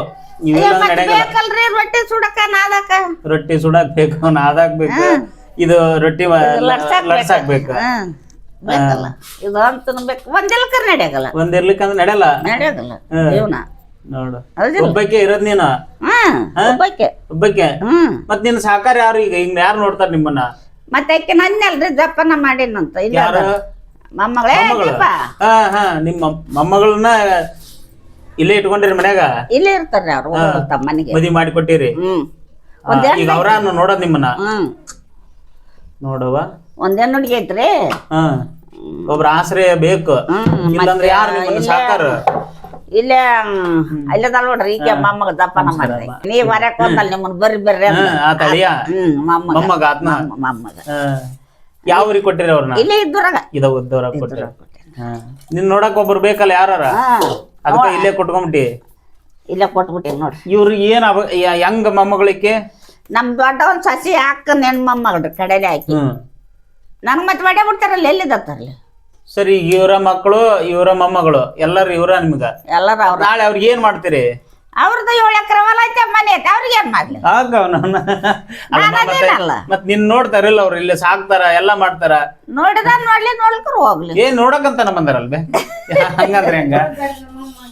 ಇವೆಲ್ಲ ನಡೆಯಲ್ಲ ಬೇಕಲ್ರಿ ರೊಟ್ಟಿ ಸುಡಕ ನಾದಕ ರೊಟ್ಟಿ ಸುಡಾಕ್ ಬೇಕು ನಾದಾಕ್ ಬೇಕು ಇದು ರೊಟ್ಟಿ ಲಟ್ಸಾಕ್ ಲಟ್ಸಾಕ್ ಬೇಕು ಬೇಕಲ್ಲ. ಇದು ಅಂತ ಬೇಕು ಒಂದೆಲ್ಕರ್ ನಡೆಯಗಲ್ಲ ಒಂದ್ ಅಂದ್ರೆ ನಡೆಯಲ್ಲ. ನಡೆಯೋದಿಲ್ಲ. ಜೀವನ. ನೋಡು. ಒಬ್ಬಕ್ಕೆ ಇರೋದ್ ನೀನು. ಒಬ್ಬಕ್ಕೆ. ಹ್ಮ್. ಮತ್ ನಿನ್ ಸಾಕಾರ ಯಾರು ಈಗ? ಹಿಂಗ್ ಯಾರು ನೋಡ್ತಾರ ನಿಮ್ಮನ್ನ? ಮತ್ತೆ ಆಕೆ ನನ್ನಲ್ರಿ ಜಪ್ಪನ ಮಾಡಿನಂತ. ಇಲ್ಲ ಮೊಮ್ಮಗಳೇ ನಿಮ್ಮ ಮೊಮ್ಮಗಳನ್ನ ಇಲ್ಲೇ ಇಟ್ಕೊಂಡಿರಿ ಮನ್ಯಾಗ? ಇಲ್ಲೇ ಇರ್ತಾರ್ರಿ ಅವ್ರು ತಮ್ಮನಿಗೆ ಮದಿ ಮಾಡಿ ಕೊಟ್ಟಿರಿ. ಹ್ಮ್. ಆ, ಈಗ ಅವ್ರ ನೋಡೋದ್ ನಿಮ್ಮನ್ನ? ನೋಡುವ ನೋಡವ ಒಂದೇನ್ ಹುಡುಗಿ ಐತ್ರಿ. ಒಬ್ರ ಆಶ್ರಯ ಬೇಕು. ಇಲ್ಲಂದ್ರೆ ಯಾರು ನಿಮ್ಮನ್ನ ಸಾಕಾರ ಇಲ್ಲೇ ಅಲ್ಲದ ನೋಡ್ರಿ ಈಗ ಮೊಮ್ಮಗ ದಪ್ಪನ ಮಾಡ್ರಿ ನೀವ್ ಬರಕ್ ಹೋದಲ್ ನಿಮ್ಮನ್ ಬರ್ರಿ ಬರ್ರಿ ಹ್ಮ್ ಮೊಮ್ಮಗ. ಮೊಮ್ಮಗ. ಯಾವ ಊರಿಗೆ ಕೊಟ್ಟಿರಿ ಅವ್ರನ್ನ? ಇಲ್ಲೇ ಇದ್ದವ್ರಾಗ ಇದ ಉದ್ದವ್ರ ಕೊಟ್ಟಿರಿ. ನಿನ್ ನೋಡಕ್ ಒಬ್ರು ಬೇಕಲ್ಲ ಯಾರಾರ? ಹಾ. ಅದಕ್ಕ ಇಲ್ಲೇ ಕೊಟ್ಕೊಂಬಿಟ್ಟಿ. ಇಲ್ಲೇ ಕೊಟ್ಬಿಟ್ಟಿವಿ ನೋಡ್ರಿ. ಇವ್ರಿಗೆ ಏನ್ ಅವ ಯ- ಹೆಂಗ್ ಮೊಮ್ಮಗಳಿಕೆ? ನಮ್ ದೊಡ್ಡವನ್ ಸಸಿ ಹಾಕ ನೆನ್ ಮೊಮ್ಮಗಳ್ರಿ ಕಡಲೆ ಹಾಕಿ. ಹ್ಮ್. ನನ್ ಮತ್ತೆ ಬಡೆ ಬಿಡ್ತಾರಲ್ಲ ಎಲ್ಲಿದತ್ತಾರಲ್ಲ ಸರಿ ಇವರ ಮಕ್ಕಳು ಇವರ ಮೊಮ್ಮಗಳು ಎಲ್ಲರೂ ಇವರ ನಿಮ್ಗ? ಎಲ್ಲರೂ ಅವ್ರ. ನಾಳೆ ಅವ್ರಿಗೆ ಏನ್ ಮಾಡ್ತೀರಿ? ಅವ್ರದ್ದು ಏಳು ಎಕರೆ ಹೊಲ ಐತೆ ಮನೆ ಐತೆ. ಅವ್ರಿಗೆ ಏನ್ ಮಾಡ್ಲಿ? ಆಗ ಅವ್ನನ್ನ- ಅಲ್ಲ ನಾನ್ ಮತ್ತೆ ಅದೇನಲ್ಲ. ಮತ್ ನಿನ್ ನೋಡ್ತಾರಿಲ್ಲ ಅವ್ರು ಇಲ್ಲಿ ಸಾಕ್ತಾರ ಎಲ್ಲ ಮಾಡ್ತಾರ. ನೋಡಿದ ನೋಡ್ಲಿ ನೋಡ್ಕರು ಹೋಗ್ಲಿ. ಏನ್ ನೋಡಕಂತ ನಮ್ಮ ಬಂದಾರಲ್ಬೆ ಹಂಗಂದ್ರೆ ಹೆಂಗ?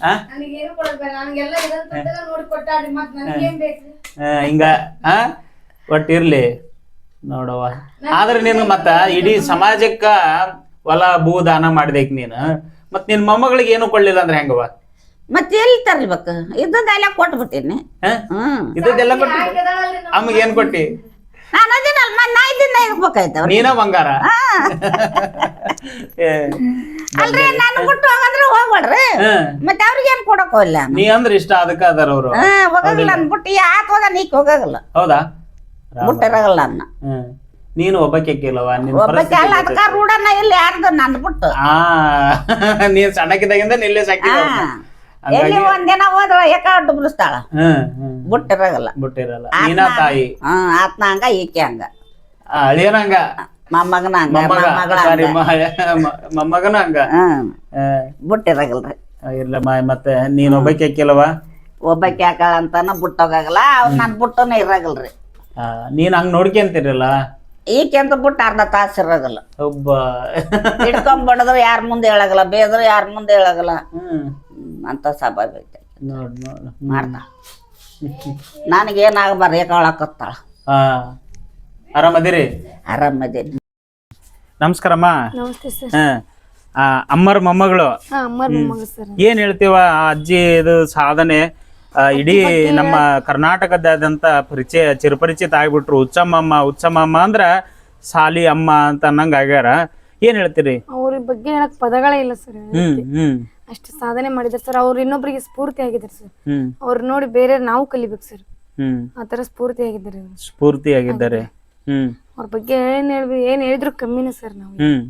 ಆ? ನನಗೇನು ಕೊಡಬೇಡ ನನಗೆಲ್ಲ ಇರೋದ್ ನೋಡಿ ಕೊಟ್ಟಾಡ್ರಿ ಮತ್ ನನಗೇನ್ ಬೇಕ್ರಿ ಆ, ಹಿಂಗ ಆ? ಒಟ್ ಇರ್ಲಿ ನೋಡವ್ವ. ಆದ್ರೆ ನೀನು ಮತ್ತ ಇಡೀ ಸಮಾಜಕ್ಕ ಹೊಲ ಭೂ ದಾನ ಮಾಡ್ದೈಕ್ ನೀನು. ಮತ್ ನಿನ್ ಮೊಮ್ಮಗಳಿಗೆ ಏನು ಕೊಡ್ಲಿಲ್ಲ ಅಂದ್ರೆ ಹೆಂಗವ ಮತ್ತೆ ಎಲ್ಲಿ ತರ್ಬೇಕು ಇದ್ದದ್ದೆಲ್ಲ ಕೊಟ್ಬಿಟ್ಟಿನಿ? ಹ್ಮ್. ಇದ್ದದ್ದೆಲ್ಲ ಕೊಟ್ಟಿ ಅಮ್ಮಗೆ ಏನ್ ಕೊಟ್ಟಿ? ನಾನು ಅದೇನಲ್ಲ ಮತ್ತೆ ನಾ ಇದನ್ನ ಇರ್ಬೇಕಾಯ್ತವ್ರಿ ನೀನ ಬಂಗಾರ? ಅಲ್ರಿ ನಾನು ಬಿಟ್ಟು ಹೋಗಂದ್ರೆ ಹೋಗ್ಬೇಡ್ರಿ. ಮತ್ತೆ ಅವ್ರಿಗೆ ಏನ್ ಕೊಡಕ್ ನೀ ಅಂದ್ರೆ ಇಷ್ಟ ಅದಕ್ಕ ಅದಾರ ಅವರು. ಹೋಗಲ್ಲ ಅನ್ಬಿಟ್ಟು ಯಾಕೆ ಹೋದ ನೀಕ್ ಹೋಗಲ್ಲ ಹೌದಾ? ಬಿಟ್ಟಿರಲ್ಲ ಅನ್ನ ನೀನು. ಒಬ್ಬಕ್ಕೆ ಕೇಳವ ನಿನ್ ಒಬ್ಬಕ್ಕೆ ಅಲ್ಲ ಅದಕ್ಕ ರೂಢನ ಇಲ್ಲ ಯಾರ್ದು ನನ್ ಬಿಟ್ಟು. ಆ ನೀನ್ ಸಣ್ಣಕ್ಕಿದ್ದಾಗಿಂದ ನಿಲ್ಲೇ ಸಾಕಿದ ಹಾ. ಎಲ್ಲಿ ಒಂದಿನ ಹೋದ್ರ ಏಕ ಡುಬ್ಲಿಸ್ತಾಳ ಬಿಟ್ಟಿರಗಲ್ಲ. ಬಿಟ್ಟಿರಲ್ಲ. ನೀನ ತಾಯಿ. ಹ್ಮ್ ಆತ್ನ ಹಂಗ ಈಕೆ ಹಂಗ. ಅಳಿಯನ ಹಂಗ? ಮೊಮ್ಮಗನ ಹಂಗ ಮೊಮ್ಮಗ. ಮೊಮ್ಮಗಳ ಸಾರಿ ಮೊಮ್ಮಗನ ಹಂಗ? ಹ್ಮ್. ಇರ್ಲಮ್ಮ ಮತ್ತೆ ನೀನ್ ಒಬ್ಬಕ್ಕೆ ಹಾಕಿಲ್ಲವ ಒಬ್ಬಕ್ಕೆ ಹಾಕಳ ಅಂತಾನ ಬಿಟ್ಟೋಗಾಗಲ್ಲ ಅವ್ರು ನನ್ ಬುಟ್ಟನ ಇರಾಗಲ್ರಿ. ನೀನ್ ಹಂಗ ನೋಡ್ಕೊಂತೀರಲ್ಲ ಈಕೆಂತ ಬಿಟ್ಟು ಅರ್ಧ ತಾಸು ಇರೋದಿಲ್ಲ ಒಬ್ಬ. ಹಿಡ್ಕೊಂಬಡದ್ರೆ ಯಾರ ಮುಂದೆ ಹೇಳಾಗಲ್ಲ ಬೇದ್ರು ಯಾರ ಮುಂದೆ ಹೇಳಾಗಲ್ಲ. ಅಂತ ಸಬಾಬ್ ಐತೆ. ನೋಡ್ ನೋಡ್. ಮಾಡ್ದ ನನಗೇನಾಗಬಾರ ಏಕಾಳಕತ್ತಾಳ ಹಾ. ಆರಾಮದಿರಿ? ಆರಾಮದೇನಿ. ನಮಸ್ಕಾರಮ್ಮ. ನಮಸ್ತೆ ಸರ್. ಹಾ. ಆ, ಅಮ್ಮರ ಮೊಮ್ಮಗಳು. ಹಾ ಅಮ್ಮರ್ ಮೊಮ್ಮಗ ಸರ್. ಏನ್ ಹೇಳ್ತೀವ ಆ ಅಜ್ಜಿ ಇದು ಸಾಧನೆ? ಆ, ಇಡೀ ನಮ್ಮ ಕರ್ನಾಟಕದಾದ್ಯಂತ ಪರಿಚಯ ಚಿರಪರಿಚಿತ ಆಗ್ಬಿಟ್ರು. ಉಚ್ಚಮ್ಮಮ್ಮ ಉಚ್ಚಮ್ಮಮ್ಮ ಅಂದ್ರ ಸಾಲಿ ಅಮ್ಮ ಅಂತ ಅನ್ನಂಗ ಆಗ್ಯಾರ. ಏನ್ ಹೇಳ್ತೀರಿ? ಅವ್ರ ಬಗ್ಗೆ ಹೇಳಕ್ ಪದಗಳೇ ಇಲ್ಲ ಸರ್. ಹ್ಮ್ ಹ್ಮ್. ಅಷ್ಟು ಸಾಧನೆ ಮಾಡಿದಾರೆ ಸರ್. ಅವ್ರು ಇನ್ನೊಬ್ರಿಗೆ ಸ್ಫೂರ್ತಿ ಆಗಿದ್ದಾರೆ ಸರ್. ಹ್ಮ್. ಅವ್ರ ನೋಡಿ ಬೇರೆ ನಾವು ಕಲಿಬೇಕು ಸರ್. ಆತರ ಸ್ಫೂರ್ತಿ ತರ ಸ್ಫೂರ್ತಿ ಆಗಿದ್ದಾರೆ ಅವ್ರು. ಸ್ಫೂರ್ತಿಯಾಗಿದ್ದಾರೆ ಹ್ಮ್. ಅವ್ರ ಬಗ್ಗೆ ಏನ್ ಹೇಳಿ ಏನ್ ಹೇಳಿದ್ರು ಕಮ್ಮಿನೇ ಸರ್ ನಾವು. ಹ್ಮ್.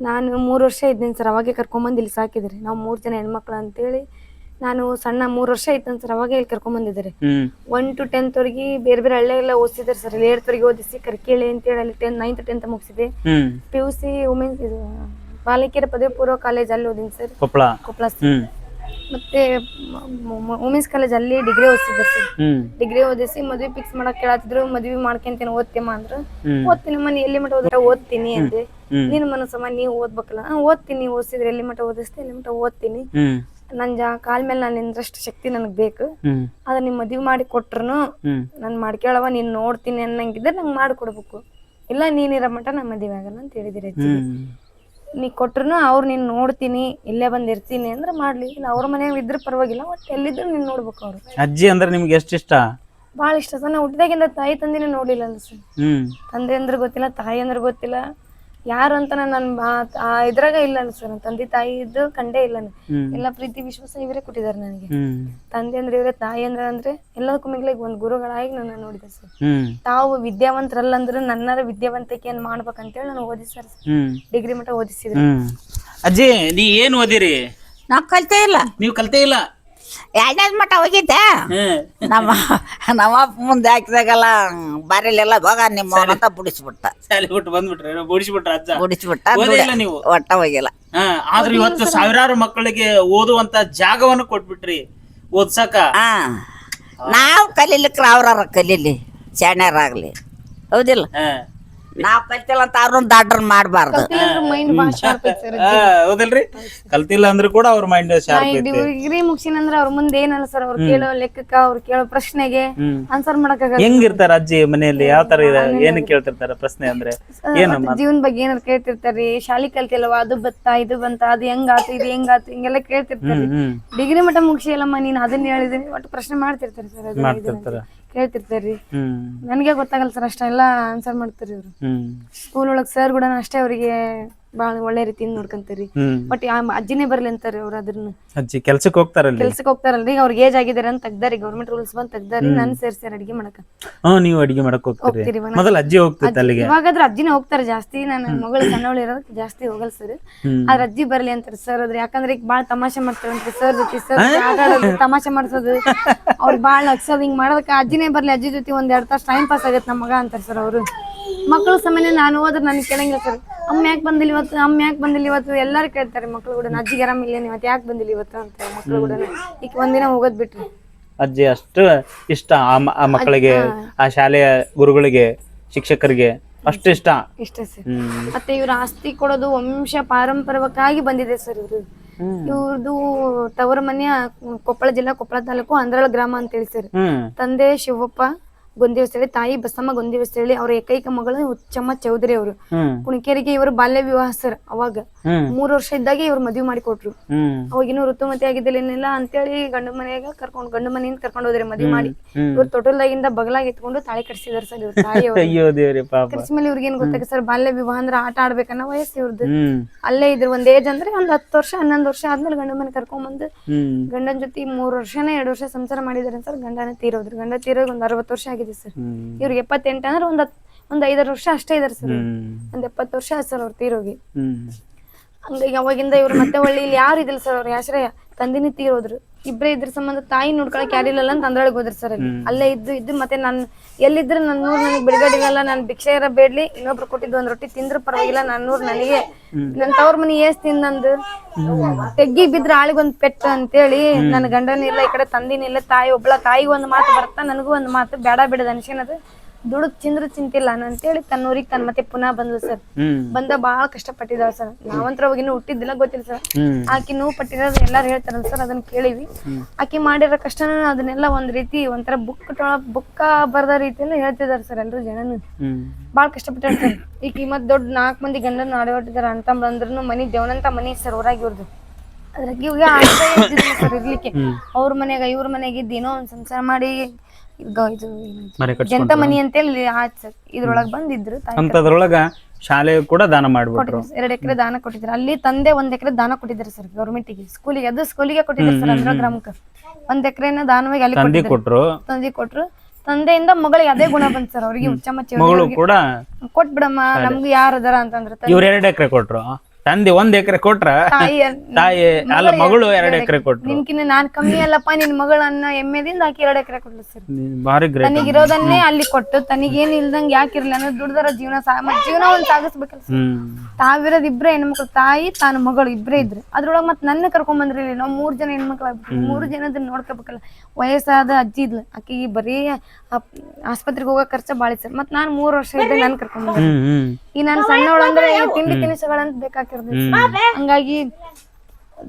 ನಾನು ಮೂರು ವರ್ಷ ಇದ್ದೀನಿ ಸರ್ ಅವಾಗೆ ಕರ್ಕೊಂಬಂದು ಇಲ್ಲಿ ಸಾಕಿದ್ರೆ ನಾವು ಮೂರು ಜನ ಹೆಣ್ಮಕ್ಳು ಅಂತೇಳಿ ನಾನು ಸಣ್ಣ ಮೂರು ವರ್ಷ ಇತ್ತು ಸರ್ ಅವಾಗೆ ಇಲ್ಲಿ ಕರ್ಕೊಂಬಂದಿದ್ದಾರೆ. ಹ್ಮ್. ಒನ್ ಟು ಟೆಂತ್ ವರೆಗೆ ಬೇರೆ ಬೇರೆ ಹಳ್ಳಿಗೆಲ್ಲ ಓದಿಸಿದ್ದಾರೆ ಸರ್. ಇಲ್ಲಿ ಓದಿಸಿ ಕರ್ಕೇಳಿ ಅಂತೇಳಿ ಅಲ್ಲಿ ಟೆಂತ್ ನೈನ್ತ್ ಟೆಂತ್ ಮುಗಿಸಿದೆ. ಹ್ಮ್. ಪಿ ಯು ಸಿ ವುಮೆನ್ಸ್ ಇದು ಬಾಲಕಿಯರ ಪದವಿ ಪೂರ್ವ ಕಾಲೇಜ್ ಅಲ್ಲಿ ಓದಿನಿ ಸರ್ ಕೊಪ್ಪಳ? ಕೊಪ್ಪಳ ಸರ್. ಹ್ಮ್. ಮತ್ತೆ ವುಮೆನ್ಸ್ ಕಾಲೇಜ್ ಅಲ್ಲಿ ಡಿಗ್ರಿ ಓದಿಸಿದ್ರು ಸರ್ ಹ್ಮ್. ಡಿಗ್ರಿ ಓದಿಸಿ ಮದ್ವೆ ಫಿಕ್ಸ್ ಮಾಡಕ್ ಕೇಳತ್ತಿದ್ರು ಮದ್ವೆ ಮಾಡ್ಕೊಂತೀನಿ ಓದ್ತೀಮ ಅಂದ್ರು. ಹ್ಮ್. ಓದ್ತೀನಿ ಮನೆ ಎಲ್ಲಿ ಮಟ್ಟ ಓದ್ರೆ? ಓದ್ತೀನಿ ಅಂದೆ. ಹ್ಮ್. ನಿನ್ನ ಮನಸ್ಸಮ್ಮ ನೀವು ಓದ್ಬೇಕಲ್ಲ. ಹಾ, ಓದ್ತೀನಿ ಓದಿಸಿದ್ರೆ ಎಲ್ಲಿ ಮಟ್ಟ ಓದಿಸ್ತೀನಿ ಎಲ್ಲಿ ಮಟ್ಟ ಓದ್ತೀನಿ. ಹ್ಮ್. ನನ್ ಜಾ ಕಾಲ್ ಮೇಲೆ ನಾನು ನಿಂದ್ರಷ್ಟು ಶಕ್ತಿ ನನಗ್ ಬೇಕು. ಹ್ಮ್. ಅದ ನಿಮ್ ಮದ್ವಿ ಮಾಡಿ ಕೊಟ್ರು ಹ್ಮ್. ನಾನು ಮಾಡ್ಕೇಳವ ನೀನ್ ನೋಡ್ತೀನಿ ಅನ್ನಂಗಿದ್ರೆ ನಂಗೆ ಮಾಡ್ಕೊಡ್ಬೇಕು. ಇಲ್ಲ ನೀನಿರೋ ಮಟ್ಟ ನಾ ಮದ್ವೆ ಆಗಲ್ಲ ಅಂತ ಹೇಳಿದಿರಿ ಹ್ಮ್. ನೀ ಕೊಟ್ರು ಅವ್ರು ನೀನು ನೋಡ್ತೀನಿ ಇಲ್ಲೇ ಬಂದಿರ್ತೀನಿ ಅಂದ್ರೆ ಮಾಡ್ಲಿ. ಇಲ್ಲ ಅವ್ರ ಮನೆಯಾಗ ಇದ್ರೆ ಪರವಾಗಿಲ್ಲ ಒಟ್ಟು ಎಲ್ಲಿದ್ರು ನೀನು ನೋಡ್ಬೇಕು ಅವ್ರು. ಅಜ್ಜಿ ಅಂದ್ರೆ ನಿಮ್ಗೆ ಎಷ್ಟು ಇಷ್ಟ? ಬಹಳ ಇಷ್ಟ. ಸರ್ ನಾ ಹುಟ್ಟಿದಾಗಿಂದ ತಾಯಿ ತಂದಿನೇ ನೋಡಿಲ್ಲ ಅಲ್ಲ ಸರ್. ಹ್ಮ್. ತಂದೆ ಅಂದ್ರೆ ಗೊತ್ತಿಲ್ಲ ತಾಯಿ ಅಂದ್ರೆ ಗೊತ್ತಿಲ್ಲ. ಯಾರು ಅಂತ ನನ್ನ ಇದ್ರಾಗ ಇಲ್ಲ ಸರ್ ತಂದೆ ತಾಯಿ ಇದ್ದು ಕಂಡೇ ಇಲ್ಲ ನಾನು. ಎಲ್ಲ ಪ್ರೀತಿ ವಿಶ್ವಾಸ ಇವರೇ ಕೊಟ್ಟಿದ್ದಾರೆ ನನಗೆ. ಹ್ಮ್. ತಂದೆ ಅಂದ್ರೆ ಇವರೇ ತಾಯಿ ಅಂದ್ರೆ ಅಂದ್ರೆ ಎಲ್ಲದಕ್ಕೂ ಮಿಗಿಲಾಗಿ ಒಂದು ಗುರುಗಳಾಗಿ ನನ್ನ ನೋಡಿದೆ ಸರ್. ಹ್ಮ್. ತಾವು ವಿದ್ಯಾವಂತರಲ್ಲ ಅಂದ್ರೆ ನನ್ನರ ವಿದ್ಯಾವಂತಿಕೆಯನ್ನು ಮಾಡ್ಬೇಕಂತೇಳಿ ನಾನು ಓದಿಸ್ತಾರೆ ಸರ್. ಹ್ಮ್. ಡಿಗ್ರಿ ಮಟ್ಟ ಓದಿಸಿದ್ರು. ಹ್ಮ್. ಅಜ್ಜಿ ನೀ ಏನ್ ಓದಿರಿ? ನಾ ಕಲ್ತೇ ಇಲ್ಲ. ನೀವು ಕಲ್ತೇ ಇಲ್ಲ? ಎರಡನೇ ಮಟ್ಟ ಹೋಗಿದ್ದೆ. ನಮ್ಮ ನಮ್ಮ ಅಪ್ಪ ಮುಂದೆ ಹಾಕಿದಾಗೆಲ್ಲ ಬಾರಿಲೆಲ್ಲ ಹೋಗ ನಿಮ್ಮ ಅಂತ ಬಿಡಿಸ್ಬಿಟ್ಟ. ಶಾಲೆ ಬಿಟ್ಟು ಬಂದ್ಬಿಟ್ರೆ ಬಿಡಿಸ್ಬಿಟ್ರ ಅಜ್ಜ? ಬಿಡಿಸ್ಬಿಟ್ಟ ನೀವು. ಒಟ್ಟ ಹೋಗಿಲ್ಲ. ಆದ್ರೆ ಇವತ್ತು ಸಾವಿರಾರು ಮಕ್ಕಳಿಗೆ ಓದುವಂತ ಜಾಗವನ್ನು ಕೊಟ್ಬಿಟ್ರಿ ಓದ್ಸಕ. ಹಾ. ನಾವು ಕಲೀಲಿಕ್ರ ಅವ್ರ ಕಲೀಲಿ ಶಾಣ್ಯರಾಗ್ಲಿ ಹೌದಿಲ್ಲ? ಹಾ. ನಾವು ಕಲ್ತಿಲ್ಲ ಅಂತ ಅವ್ರನ್ನ ದಾಡ್ರ ಮಾಡಬಾರ್ದು. ಮೈಂಡ್ ಭಾಳ ಶಾರ್ಪ್ ಐತೆ ಸರ್ ಹಾ, ಹೌದಲ್ರಿ? ಕಲ್ತಿಲ್ಲ ಅಂದ್ರೂ ಕೂಡ ಅವ್ರ ಮೈಂಡ್ ಶಾರ್ಪ್ ಐತಿ. ಡಿಗ್ರಿ ಮುಗಿಸಿನಂದ್ರ ಅವ್ರ ಮುಂದೆ ಏನಲ್ಲ ಸರ್ ಅವ್ರು ಕೇಳೋ ಲೆಕ್ಕಕ್ಕ ಅವ್ರು ಕೇಳೋ ಪ್ರಶ್ನೆಗೆ ಹ್ಮ್. ಆನ್ಸರ್ ಮಾಡಕ್ಕಾಗಲ್ಲ ಹೆಂಗಿರ್ತಾರ ಅಜ್ಜಿ ಮನೆಯಲ್ಲಿ? ಯಾವ ತರ ಇದೆ ಏನು ಕೇಳ್ತಿರ್ತಾರ ಪ್ರಶ್ನೆ ಅಂದ್ರೆ? ಏನು ಮತ್ತೆ ಜೀವನ ಬಗ್ಗೆ ಏನಾರ ಕೇಳ್ತಿರ್ತಾರಿ ಶಾಲಿ ಕಲ್ತಿಲ್ವಾ ಅದು ಬತ್ತ ಇದು ಬಂತ ಅದು ಹೆಂಗಾತು ಇದು ಹೆಂಗಾತು ಹಿಂಗೆಲ್ಲ ಕೇಳ್ತಿರ್ತಾರೆ ಹ್ಮ್ ಡಿಗ್ರಿ ಮಟ್ಟ ಮುಗಿಸಿಲ್ಲಮ್ಮ ನೀನ್ ಅದನ್ನ ಹೇಳಿದೀನಿ ಒಟ್ಟು ಪ್ರಶ್ನೆ ಮಾಡ್ತಿರ್ತಾರೆ ಸರ್ ಅದು ಮಾಡ್ತಿರ್ತಾರ. ಕೇಳ್ತಿರ್ತಾರ್ರಿ ಹ್ಮ್. ನನಗೆ ಗೊತ್ತಾಗಲ್ಲ ಸರ್ ಅಷ್ಟೆಲ್ಲ ಆನ್ಸರ್ ಮಾಡ್ತಾರ್ರಿ ಇವ್ರು. ಹ್ಮ್. ಸ್ಕೂಲ್ ಒಳಗ್ ಸರ್ ಕೂಡ ಅಷ್ಟೇ ಅವರಿಗೆ ಭಾಳ ಒಳ್ಳೆ ರೀತಿಯಿಂದ ನೋಡ್ಕೊಂತೀರಿ. ಬಟ್ ಅಜ್ಜಿನೇ ಬರ್ಲಿ ಅಂತಾರೆ ಅವ್ರ ಅದನ್ನ ಅಜ್ಜಿ ಕೆಲ್ಸಕ್ಕೆ ಹೋಗ್ತಾರಲ್ಲ ಕೆಲ್ಸಕ್ಕೆ ಹೋಗ್ತಾರಲ್ರಿ. ಈಗ ಅವ್ರಿಗೆ ಏಜ್ ಆಗಿದಾರೆ ಅಂತ ತೆಗ್ದಾರಿ ಗೌರ್ಮೆಂಟ್ ರೂಲ್ಸ್ ಬಂದ್ ತೆಗ್ದಾರಿ ನನ್ ಸೇರ್ಸ್ಯಾರ ಅಡಿಗೆ ಮಾಡಕ ಹಾ ನೀವು ಅಡಿಗೆ ಮಾಡಕ್ ಹೋಗ್ತೀರಿ. ಮೊದಲ ಅಜ್ಜಿ ಹೋಗ್ತಿತ್ತು ಅಲ್ಲಿಗೆ. ಇವಾಗಾದ್ರ ಅಜ್ಜಿನೇ ಹೋಗ್ತಾರೆ ಜಾಸ್ತಿ. ನನ್ನ ಮಗಳು ಸಣ್ಣವಳು ಇರೋದಕ್ಕೆ ಜಾಸ್ತಿ ಹೋಗಲ್ಲ ಸರ್. ಆದ್ರ ಅಜ್ಜಿ ಬರ್ಲಿ ಅಂತಾರೆ ಸರ್ ಅದ್ರ ಯಾಕಂದ್ರೆ ಈಗ ಬಾಳ ತಮಾಷೆ ಮಾಡ್ತಾರಂತ ಸರ್ ಜೊತೆ ಸರ್ ತಮಾಷೆ ಮಾಡ್ಸೋದು. ಅವ್ರು ಬಾಳ್ ನಗ್ಸೋದು ಹಿಂಗ್ ಮಾಡೋದಕ್ಕೆ ಅಜ್ಜಿನೇ ಬರ್ಲಿ. ಅಜ್ಜಿ ಜೊತೆ ಒಂದ್ ಎರಡ್ ತಾಸು ಟೈಮ್ ಪಾಸ್ ಆಗತ್ತೆ ನಮ್ಮ ಮಗ ಅಂತಾರೆ ಸರ್ ಅವರು. ಮಕ್ಕಳು ಸಾಮಾನ್ಯ ನಾನು ಹೋದ್ರೆ ನನಗೆ ಕೇಳಂಗಿಲ್ಲ ಸರ್. ಅಮ್ಮ ಯಾಕೆ ಬಂದಿಲ್ಲ ಇವತ್ತು? ಅಮ್ಮ ಯಾಕೆ ಬಂದಿಲ್ಲ ಇವತ್ತು? ಎಲ್ಲರೂ ಕೇಳ್ತಾರೆ ಮಕ್ಳು ಕೂಡ. ಅಜ್ಜಿಗೆ ಆರಾಮಿಲ್ಲ ಇವತ್ತು ಯಾಕೆ ಬಂದಿಲ್ಲ ಇವತ್ತು ಅಂತ ಮಕ್ಳು ಕೂಡ. ಈಗ ಒಂದಿನ ಹೋಗೋದ್ ಬಿಟ್ರಿ. ಅಜ್ಜಿ ಅಷ್ಟು ಇಷ್ಟ ಆ ಮ- ಆ ಮಕ್ಕಳಿಗೆ ಆ ಶಾಲೆಯ ಗುರುಗಳಿಗೆ ಶಿಕ್ಷಕರಿಗೆ ಅಷ್ಟು ಇಷ್ಟ. ಇಷ್ಟ ಸರ್. ಹ್ಮ್. ಮತ್ತೆ ಇವ್ರ ಆಸ್ತಿ ಕೊಡೋದು ವಂಶ ಪಾರಂಪರಿಕವಾಗಿ ಬಂದಿದೆ ಸರ್ ಇವ್ರು ಇವ್ರದ್ದು ತವರ ಮನೆಯ ಕೊಪ್ಪಳ ಜಿಲ್ಲಾ ಕೊಪ್ಪಳ ತಾಲೂಕು ಅಂದ್ರಳ ಗ್ರಾಮ ಅಂತ ಹೇಳಿ ಸರ್. ಹ್ಮ್. ತಂದೆ ಶಿವಪ್ಪ ಗೊಂದಿವಸ್ಥಳಿ ತಾಯಿ ಬಸಮ್ಮ ಗೊಂದಿವಸ್ಥಳಿ ಅವ್ರ ಏಕೈಕ ಮಗಳು ಹುಚ್ಚಮ್ಮ ಚೌಧರಿ ಅವರು. ಕುಣಿಕೇರಿಗೆ ಇವರು ಬಾಲ್ಯ ವಿವಾಹ ಸರ್ ಅವಾಗ. ಮೂರ್ ವರ್ಷ ಇದ್ದಾಗ ಇವ್ರು ಮದುವೆ ಮಾಡಿ ಕೊಟ್ರು ಅವಾಗಿನ್ನೂ ಋತುಮತಿ ಆಗಿದ್ದಿಲ್ಲ ಏನಿಲ್ಲ ಅಂತೇಳಿ ಗಂಡು ಮನೆಯಾಗ ಕರ್ಕೊಂಡು ಗಂಡು ಮನೆಯಿಂದ ಕರ್ಕೊಂಡು ಹೋದ್ರಿ ಮದುವೆ ಮಾಡಿ. ಇವ್ರು ತೊಟಲ್ದಾಗಿಂದ ಬಗಲಾಗಿ ಎತ್ಕೊಂಡು ತಾಳಿ ಕಟ್ಸಿದಾರೆ ಸರ್ ಇವ್ರ ತಾಯಿ ಕಟ್ಸ ಮೇಲೆ ಇವ್ರಿಗೆ ಏನ್ ಗೊತ್ತಾಗ ಸರ್? ಬಾಲ್ಯ ವಿವಾಹ ಅಂದ್ರೆ ಆಟ ಆಡ್ಬೇಕನ್ನೋ ವಯಸ್ಸು ಇವ್ರದ್ದು ಅಲ್ಲೇ ಇದ್ರ ಒಂದ್ ಏಜ್ ಅಂದ್ರೆ ಒಂದ್ ಹತ್ತು ವರ್ಷ ಹನ್ನೊಂದು ವರ್ಷ ಆದ್ಮೇಲೆ ಗಂಡ ಮನೆ ಕರ್ಕೊಂಡ್ ಬಂದು ಗಂಡನ ಜೊತೆ ಮೂರ್ ವರ್ಷನೇ ಎರಡು ವರ್ಷ ಸಂಸಾರ ಮಾಡಿದಾರೆ ಸರ್ ಗಂಡನ ತೀರೋದ್ರು. ಗಂಡ ತೀರೋದ್ ಒಂದ್ ಅರವತ್ತು ವರ್ಷ ಆಗಿದೆ ಸರ್. ಹ್ಮ್. ಇವ್ರಿಗೆ ಎಪ್ಪತ್ತೆಂಟು ಅಂದ್ರೆ ಒಂದ್ ಹತ್- ಒಂದ್ ಐದಾರು ವರ್ಷ ಅಷ್ಟೇ ಇದಾರೆ ಸರ್. ಒಂದ್ ಎಪ್ಪತ್ತು ವರ್ಷ ಆಯ್ತು ಸರ್ ಅವ್ರು ತೀರೋಗಿ. ಹಂಗಾಗಿ ಅವಾಗಿಂದ ಇವ್ರು ಮತ್ತೆ ಹೊಳ್ಳಿ ಇಲ್ಲಿ ಯಾರು ಇದಿಲ್ಲ ಸರ್ ಅವ್ರ? ಆಶ್ರಯ ತಂದಿನಿ ತೀರೋದ್ರು. ಇಬ್ರೇ ಇದ್ರ ಸಂಬಂಧ ತಾಯಿ ನೋಡ್ಕೊಳಕ್ ಯಾರಿಲ್ಲಲ್ಲ ಅಂತ ಅಂದ್ರೊಳಗೆ ಹೋದ್ರಿ ಸರ್ ಅಲ್ಲಿ. ಅಲ್ಲೇ ಇದ್ದು ಇದ್ದು ಮತ್ತೆ ನಾನು ಎಲ್ಲಿದ್ರೆ ನನ್ನ ನೂರು ನನಗೆ ಬಿಡುಗಡಿಗಲ್ಲ ನಾನು ಭಿಕ್ಷೆ ಇರ ಬೇಡ್ಲಿ ಇನ್ನೊಬ್ರು ಕೊಟ್ಟಿದ್ದು ಒಂದ್ ರೊಟ್ಟಿ ತಿಂದ್ರು ಪರವಾಗಿಲ್ಲ ನನ್ನ ನೂರು ನನಗೆ. ನನ್ ತವ್ರ ಮನಿ ಏಸ್ ತಿಂದಂದು ತೆಗ್ಗಿ ಬಿದ್ರ ಆಳಿಗೊಂದ್ ಪೆಟ್ಟು ಅಂತೇಳಿ ನನ್ನ ಗಂಡನಿಲ್ಲ ಈ ಕಡೆ ತಂದಿನಿಲ್ಲ ತಾಯಿ ಒಬ್ಳ ತಾಯಿಗೆ ಒಂದ್ ಮಾತು ಬರ್ತಾ ನನಗೂ ಒಂದ್ ಮಾತು ಬೇಡ ಬಿಡದ ಅನ್ಸ್ಕೊಳದು ದುಡ್ಡು ತಿಂದ್ರು ತಿಂತಿಲ್ಲ ಅಂತೇಳಿ ತನ್ನ ಊರಿಗೆ ತನ್ನ ಮತ್ತೆ ಪುನಃ ಬಂದ್ಲು ಸರ್. ಬಂದ ಬಾಳ ಪಟ್ಟಿದಾವ ಸರ್. ನಾವಂತ್ರ ಹೋಗಿನ ಇನ್ನೂ ಹುಟ್ಟಿದ್ದಿಲ್ಲ ಗೊತ್ತಿಲ್ಲ ಸರ್. ಆಕಿ ನೋವು ಪಟ್ಟಿರೋದು ಎಲ್ಲಾರು ಹೇಳ್ತಾರಲ್ಲ ಸರ್ ಅದನ್ನ ಕೇಳಿವಿ. ಆಕಿ ಮಾಡಿರೋ ಕಷ್ಟನ ಅದನ್ನೆಲ್ಲ ಒಂದ್ ರೀತಿ ಒಂಥರ ಬುಕ್ ಬುಕ್ಕ ಬರ್ದ ರೀತಿಯಲ್ಲಿ ಹೇಳ್ತಿದಾರ ಸರ್ ಎಲ್ರು ಜನನು. ಬಾಳ ಕಷ್ಟ ಕಷ್ಟಪಟ್ಟಾರ ಸರ್. ಈಗ ಮತ್ ದೊಡ್ಡ ನಾಲ್ಕು ಮಂದಿ ಗಂಡನ ಆಡವಟ್ಟಿದಾರ ಅಂತ ಬಂದ್ರು ಮನಿ ದೇವನಂತ ಮನಿ ಸರ್ ಊರಾಗಿ ಇವ್ರದ್ದು ಅದ್ರಾಗ ಇವಾಗ ಸರ್ ಇರ್ಲಿಕ್ಕೆ. ಅವ್ರ ಮನ್ಯಾಗ ಇವ್ರ ಮನೆಗೆ ಇದ್ದೇನೋ ಒಂದ್ ಸಂಸಾರ ಮಾಡಿ ಈಗ ಇದು ಏನು ಮನೆ ಜಂತ ಕಟ್ಸ್ಕೊಂಡ್ರು ಮನಿ ಅಂತೇಳಿ ಆಯ್ತು ಸರ್. ಇದ್ರೊಳಗ್ ಬಂದಿದ್ರು ತಾಯಿ ಅಂತದ್ರೊಳಗ ಶಾಲೆ ಕೂಡ ದಾನ ಮಾಡ್ಬಿಟ್ರು. ಎರಡು ಎಕರೆ ದಾನ ಕೊಟ್ಟಿದ್ರು. ಅಲ್ಲಿ ತಂದೆ ಒಂದ್ ಎಕರೆ ದಾನ ಕೊಟ್ಟಿದ್ರು ಸರ್ ಗೌರ್ಮೆಂಟಿಗೆ ಸ್ಕೂಲಿಗೆ ಅದು ಸ್ಕೂಲಿಗೆ ಕೊಟ್ಟಿದ್ರು ಸರ್ ಅಂದ್ರ ಗ್ರಾಮಕ್ಕೆ. ಒಂದ್ ಎಕರೆನ ದಾನವಾಗಿ ಅಲ್ಲಿ ತಂದಿ ಕೊಟ್ಟಿದ್ರು. ಕೊಟ್ರು. ತಂದಿ ಕೊಟ್ರು. ತಂದೆಯಿಂದ ಮಗಳಿಗೆ ಅದೇ ಗುಣ ಬಂತು ಸರ್. ಅವ್ರಿಗೆ ಹುಚ್ಚಮ್ಮ ಮಗಳು ಕೂಡ ಕೊಟ್ಬಿಡಮ್ಮ ನಮ್ಗೆ ಯಾರು ಅದಾರ ಅಂತಂದ್ರೆ ತಂದೆ. ಇವ್ರ ಎರಡ್ ಎಕರೆ ಕೊಟ್ರು. ತಂದೆ ಒಂದ್ ಎಕರೆ ಕೊಟ್ರ ತಾಯಿ ಅಲ್ಲ ಮಗಳು ಎರಡ್ ಎಕರೆ ಕೊಟ್ರು. ನಿನ್ಕಿನ್ನ ನಾನ್ ಕಮ್ಮಿ ಅಲ್ಲಪ್ಪ ನಿನ್ ಮಗಳನ್ನ ಎಮ್ಮೆದಿಂದ ಆಕಿ ಎರಡ್ ಎಕರೆ ಕೊಡ್ಲು ಸರ್. ಬಾರಿ ಭಾರಿ ಗ್ರೇಟ್ ತನಿಗಿರೋದನ್ನೇ ಅಲ್ಲಿ ಕೊಟ್ಟು ತನಿಗೇನ್ ಇಲ್ದಂಗ್ ಯಾಕಿರ್ಲಿ ಅನ್ನೋದು ದುಡ್ದರ ಜೀವನ ಜೀವನ ಒಂದ್ ಸಾಗಿಸ್ಬೇಕಲ್ಲ ತಾವಿರೋದ್ ಇಬ್ರೇ ಹೆಣ್ಮಕ್ಳು ತಾಯಿ ತಾನು ಮಗಳು ಇಬ್ರೇ ಇದ್ರು. ಅದ್ರೊಳಗ್ ಮತ್ ನನ್ನ ಕರ್ಕೊಂಡ್ ಬಂದ್ರಿ ನಾವ್ ಮೂರ್ ಜನ ಹೆಣ್ಮಕ್ಳು ಮೂರ್ ಮೂರು ಜನದ ನೋಡ್ಕೋಬೇಕಲ್ಲ. ವಯಸ್ಸಾದ ಅಜ್ಜಿ ಇದ್ಲ. ಆಕಿಗೆ ಬರೀ ಆಸ್ಪತ್ರೆಗೆ ಹೋಗೋ ಖರ್ಚ ಬಾಳಿ ಸರ್. ಮತ್ ನಾನ್ ಮೂರ್ ವರ್ಷ ಇದ್ದೆ ನನ್ ಕರ್ಕೊಂಡ್ ಬಂದೆ. ಹ್ಮ್. ಹ್ಮ್ ಈ ನಾನ್ ಸಣ್ಣವಳಂದ್ರೆ ಈ ತಿಂಡಿ ತಿನಿಸುಗಳಂತ ಬೇಕಾಗಿರ್ತದೆ ಹಂಗಾಗಿ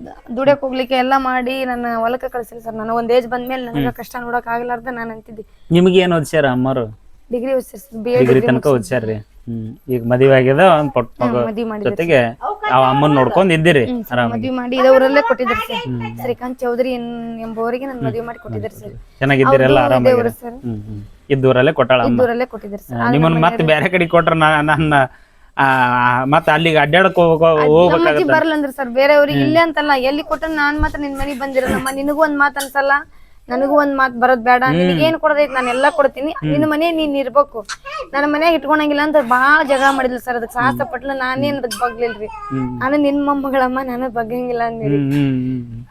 ದ- ದುಡಿಯಕ್ ಹೋಗ್ಲಿಕ್ಕೆ ಎಲ್ಲಾ ಮಾಡಿ ನನ್ನ ಹೊಲಕ್ಕೆ ಕಳ್ಸಿಲ್ಲ ಸರ್. ನಾನು ಒಂದ್ ಏಜ್ ಬಂದ್ಮೇಲೆ ನನಗ ಕಷ್ಟ ನೋಡಕ್ ಆಗ್ಲಾರ್ದ ನಾನು ಅಂತಿದ್ದೆ. ನಿಮ್ಗೆ ಏನ್ ಓದ್ಸ್ಯಾರ ಅಮ್ಮರು ಡಿಗ್ರಿ ಓದಿಸಿ ಬಿ ಎಡ್ ಡಿಗ್ರಿ ತನಕ ಓದ್ಸ್ಯಾರ್ರಿ. ಹ್ಮ್. ಈಗ ಮದುವೆ ಆಗ್ಯದ ಒಂದ್ ಪಟ್ ಮಗ ಮದ್ವಿ ಮಾಡಿದ್ರು ಜೊತೆಗೆ ಆ ಅಮ್ಮನ್ ನೋಡ್ಕೊಂಡ್ ಇದ್ದೀರಿ ಆರಾಮಾಗಿ. ಮದ್ವಿ ಮಾಡಿ ಇದೇ ಊರಲ್ಲೇ ಕೊಟ್ಟಿದ್ದಾರೆ ಸರ್. ಶ್ರೀಕಾಂತ್ ಚೌಧರಿ ಎನ್- ಎಂಬುವರಿಗೆ ನಾನು ಮದ್ವೆ ಮಾಡಿ ಕೊಟ್ಟಿದ್ರು ಸರ್. ಚೆನ್ನಾಗಿದ್ದೀರಲ್ಲ ಅವ್ರ್ದು ಆರಾಮಾಗಿ ದೇವ್ರು ಸರ್. ಹ್ಮ್ ಹ್ಮ್. ಇದ್ದೂರಲ್ಲೇ ಕೊಟ್ಟಾಳ ಅಮ್ಮ. ಊರಲ್ಲೇ ಕೊಟ್ಟಿದ್ರು ಸರ್. ನಿಮ್ಮನ್ನ ಮತ್ತೆ ಬೇರೆ ಕಡೆ ಕೊಟ್ರ ನನ್ನ ಮತ್ತೆ ಅಲ್ಲಿಗೆ ಅಡ್ಡಾಡಕ್ ಹೋಗ್ಬೇಕು ನಮ್ಮ ಅಜ್ಜಿ ಹೋಗ್ಬೇಕಾಗತ್ತ ಬರಲ್ಲ ಅಂದ್ರ ಸರ್. ಬೇರೆಯವ್ರಿಗೆ ಇಲ್ಲೇ ಅಂತಲ್ಲ ಎಲ್ಲಿ ಕೊಟ್ಟ ನಾನ್ ಮಾತ್ರ ನಿನ್ ಮನೆಗ್ ಬಂದಿರಲ್ಲಮ್ಮ ನಿನಗೂ ಒಂದ್ ಮಾತ್ ಅನ್ಸಲ್ಲ? ನನಗೂ ಒಂದ್ ಮಾತ್ ಬರೋದ್ ಬೇಡ. ನಿನಗೆ ಏನ್ ಕೊಡದೈತಿ ನಾನು ಎಲ್ಲಾ ಕೊಡ್ತೀನಿ. ನಿನ್ನ ಮನೆ ನೀನ್ ಇರ್ಬೇಕು. ನನ್ನ ಮನ್ಯಾಗ ಇಟ್ಕೊಂಡಂಗಿಲ್ಲ ಅಂತ ಬಾಳ ಜಗಳ ಮಾಡಿದ್ಲು ಸರ್. ಅದಕ್ಕೆ ಸಾಹಸ ಪಟ್ಲ ನಾನೇನ್ ಅದಕ್ ಬಗ್ಲಿಲ್ರಿ. ನಾನು ನಿನ್ ಮೊಮ್ಮಗಳಮ್ಮ ನಾನು ಬಗ್ಗಂಗಿಲ್ಲ ಅಂದಿರಿ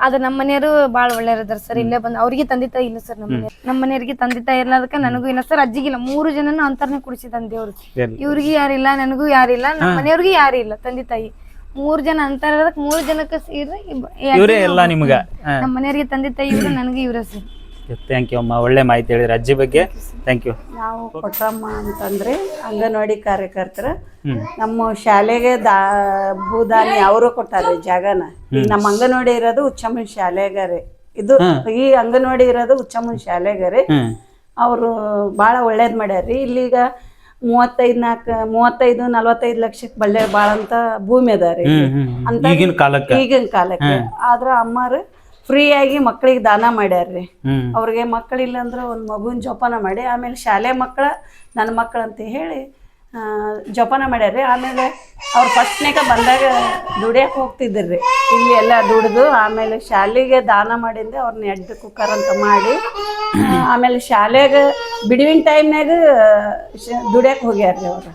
ಆದ್ರೆ ನಮ್ಮ ಮನೆಯವರು ಬಾಳ ಒಳ್ಳೆಯವ್ರದಾರ ಸರ್. ಇಲ್ಲೇ ಬಂದ್ ಅವ್ರಿಗೆ ತಂದೆ ತಾಯಿ ಇಲ್ಲ ಸರ್ ನಮ್ಮ ನಮ್ಮ ಮನೆಯವ್ರಿಗೆ ತಂದೆ ತಾಯಿ ಇರ್ಲಾರ್ದಕ್ಕ ನನಗೂ ಇಲ್ಲ ಸರ್. ಅಜ್ಜಿಗಿಲ್ಲ ಮೂರು ಜನನು ಅಂತರ್ನೆ ಕುಡಿಸಿದಂತ ದೇವ್ರು ಎಲ್ಲಿ? ಇವ್ರಿಗೆ ಯಾರಿಲ್ಲ ನನಗೂ ಯಾರಿಲ್ಲ ನಮ್ಮ ಮನೆಯವ್ರಿಗೆ ಯಾರಿಲ್ಲ ಇಲ್ಲ ತಂದೆ ತಾಯಿ. ಮೂರ್ ಜನ ಅಂತಾರ ಮೂರ್ ಮೂರು ಜನಕ್ಕೆ ಸೇರಿ ಇವರೇ ಎಲ್ಲ ನಿಮ್ಗ. ನಮ್ಮ ಮನೆಯವರಿಗೆ ತಂದೆ ತಾಯಿ ಇವ್ರು ನನಗೆ ಇವ್ರ ಸರ್ ಥ್ಯಾಂಕ್ ಯು ಅಮ್ಮ. ಒಳ್ಳೆ ಮಾಹಿತಿ ಹೇಳಿದ್ರಿ. ಅಜ್ಜಿ ಬಗ್ಗೆ ಥ್ಯಾಂಕ್ ಯು ನಾವು ಕೊಟ್ರಮ್ಮ ಅಂತಂದ್ರೆ ಅಂಗನವಾಡಿ ಕಾರ್ಯಕರ್ತರ ನಮ್ಮ ಶಾಲೆಗೆ ದಾ ಭೂದಾನಿ ಅವರು ಕೊಟ್ಟಾರೆ ಜಾಗನ. ನಮ್ಮ ಅಂಗನವಾಡಿ ಇರೋದು ಉಚ್ಚಮ್ಮನ ಶಾಲೆಗಾರೆ. ಇದು ಈ ಅಂಗನವಾಡಿ ಇರೋದು ಉಚ್ಚಮ್ಮನ ಶಾಲೆಗಾರೆ. ಅವರು ಬಹಳ ಒಳ್ಳೇದ್ ಮಾಡ್ಯಾರ್ರಿ. ಇಲ್ಲೀಗ ಮೂವತ್ತೈದು ನಾಲ್ಕು ಮೂವತ್ತೈದು ನಲವತ್ತೈದು ಲಕ್ಷಕ್ಕೆ ಬಳ್ಳೆ ಬಾಳಂತ ಭೂಮಿ ಅದ ರೀ. ಇಲ್ಲಿ. ಹ್ಮ್, ಹ್ಮ್. ಅಂತ ಈಗಿನ ಕಾಲಕ್ಕೆ. ಈಗಿನ ಕಾಲಕ್ಕೆ. ಆದ್ರ ಅಮ್ಮರು ಫ್ರೀಯಾಗಿ ಮಕ್ಕಳಿಗೆ ದಾನ ಮಾಡ್ಯಾರ್ರಿ ಅವ್ರಿಗೆ ಮಕ್ಕಳಿಲ್ಲ ಅಂದ್ರೆ ಒಂದು ಮಗುನ ಜೋಪಾನ ಮಾಡಿ ಆಮೇಲೆ ಶಾಲೆ ಮಕ್ಕಳ ನನ್ನ ಮಕ್ಕಳಂತ ಅಂತ ಹೇಳಿ ಜೋಪಾನ ಮಾಡ್ಯಾರ್ರಿ. ಆಮೇಲೆ ಅವ್ರು ಫಸ್ಟ್ನೇಕ ಬಂದಾಗ ದುಡಿಯಕ್ಕೆ ಹೋಗ್ತಿದ್ರಿ ಇಲ್ಲಿ ಎಲ್ಲ ದುಡಿದು ಆಮೇಲೆ ಶಾಲೆಗೆ ದಾನ ಮಾಡಿಂದೆ ಅವ್ರನ್ನ ಎಡ್ ಕುಕ್ಕರ್ ಅಂತ ಮಾಡಿ ಆಮೇಲೆ ಶಾಲೆಗೆ ಬಿಡುವಿನ ಟೈಮ್ನಾಗ ದುಡಿಯಕ್ಕೆ ಹೋಗ್ಯಾರ್ರಿ ಅವರು.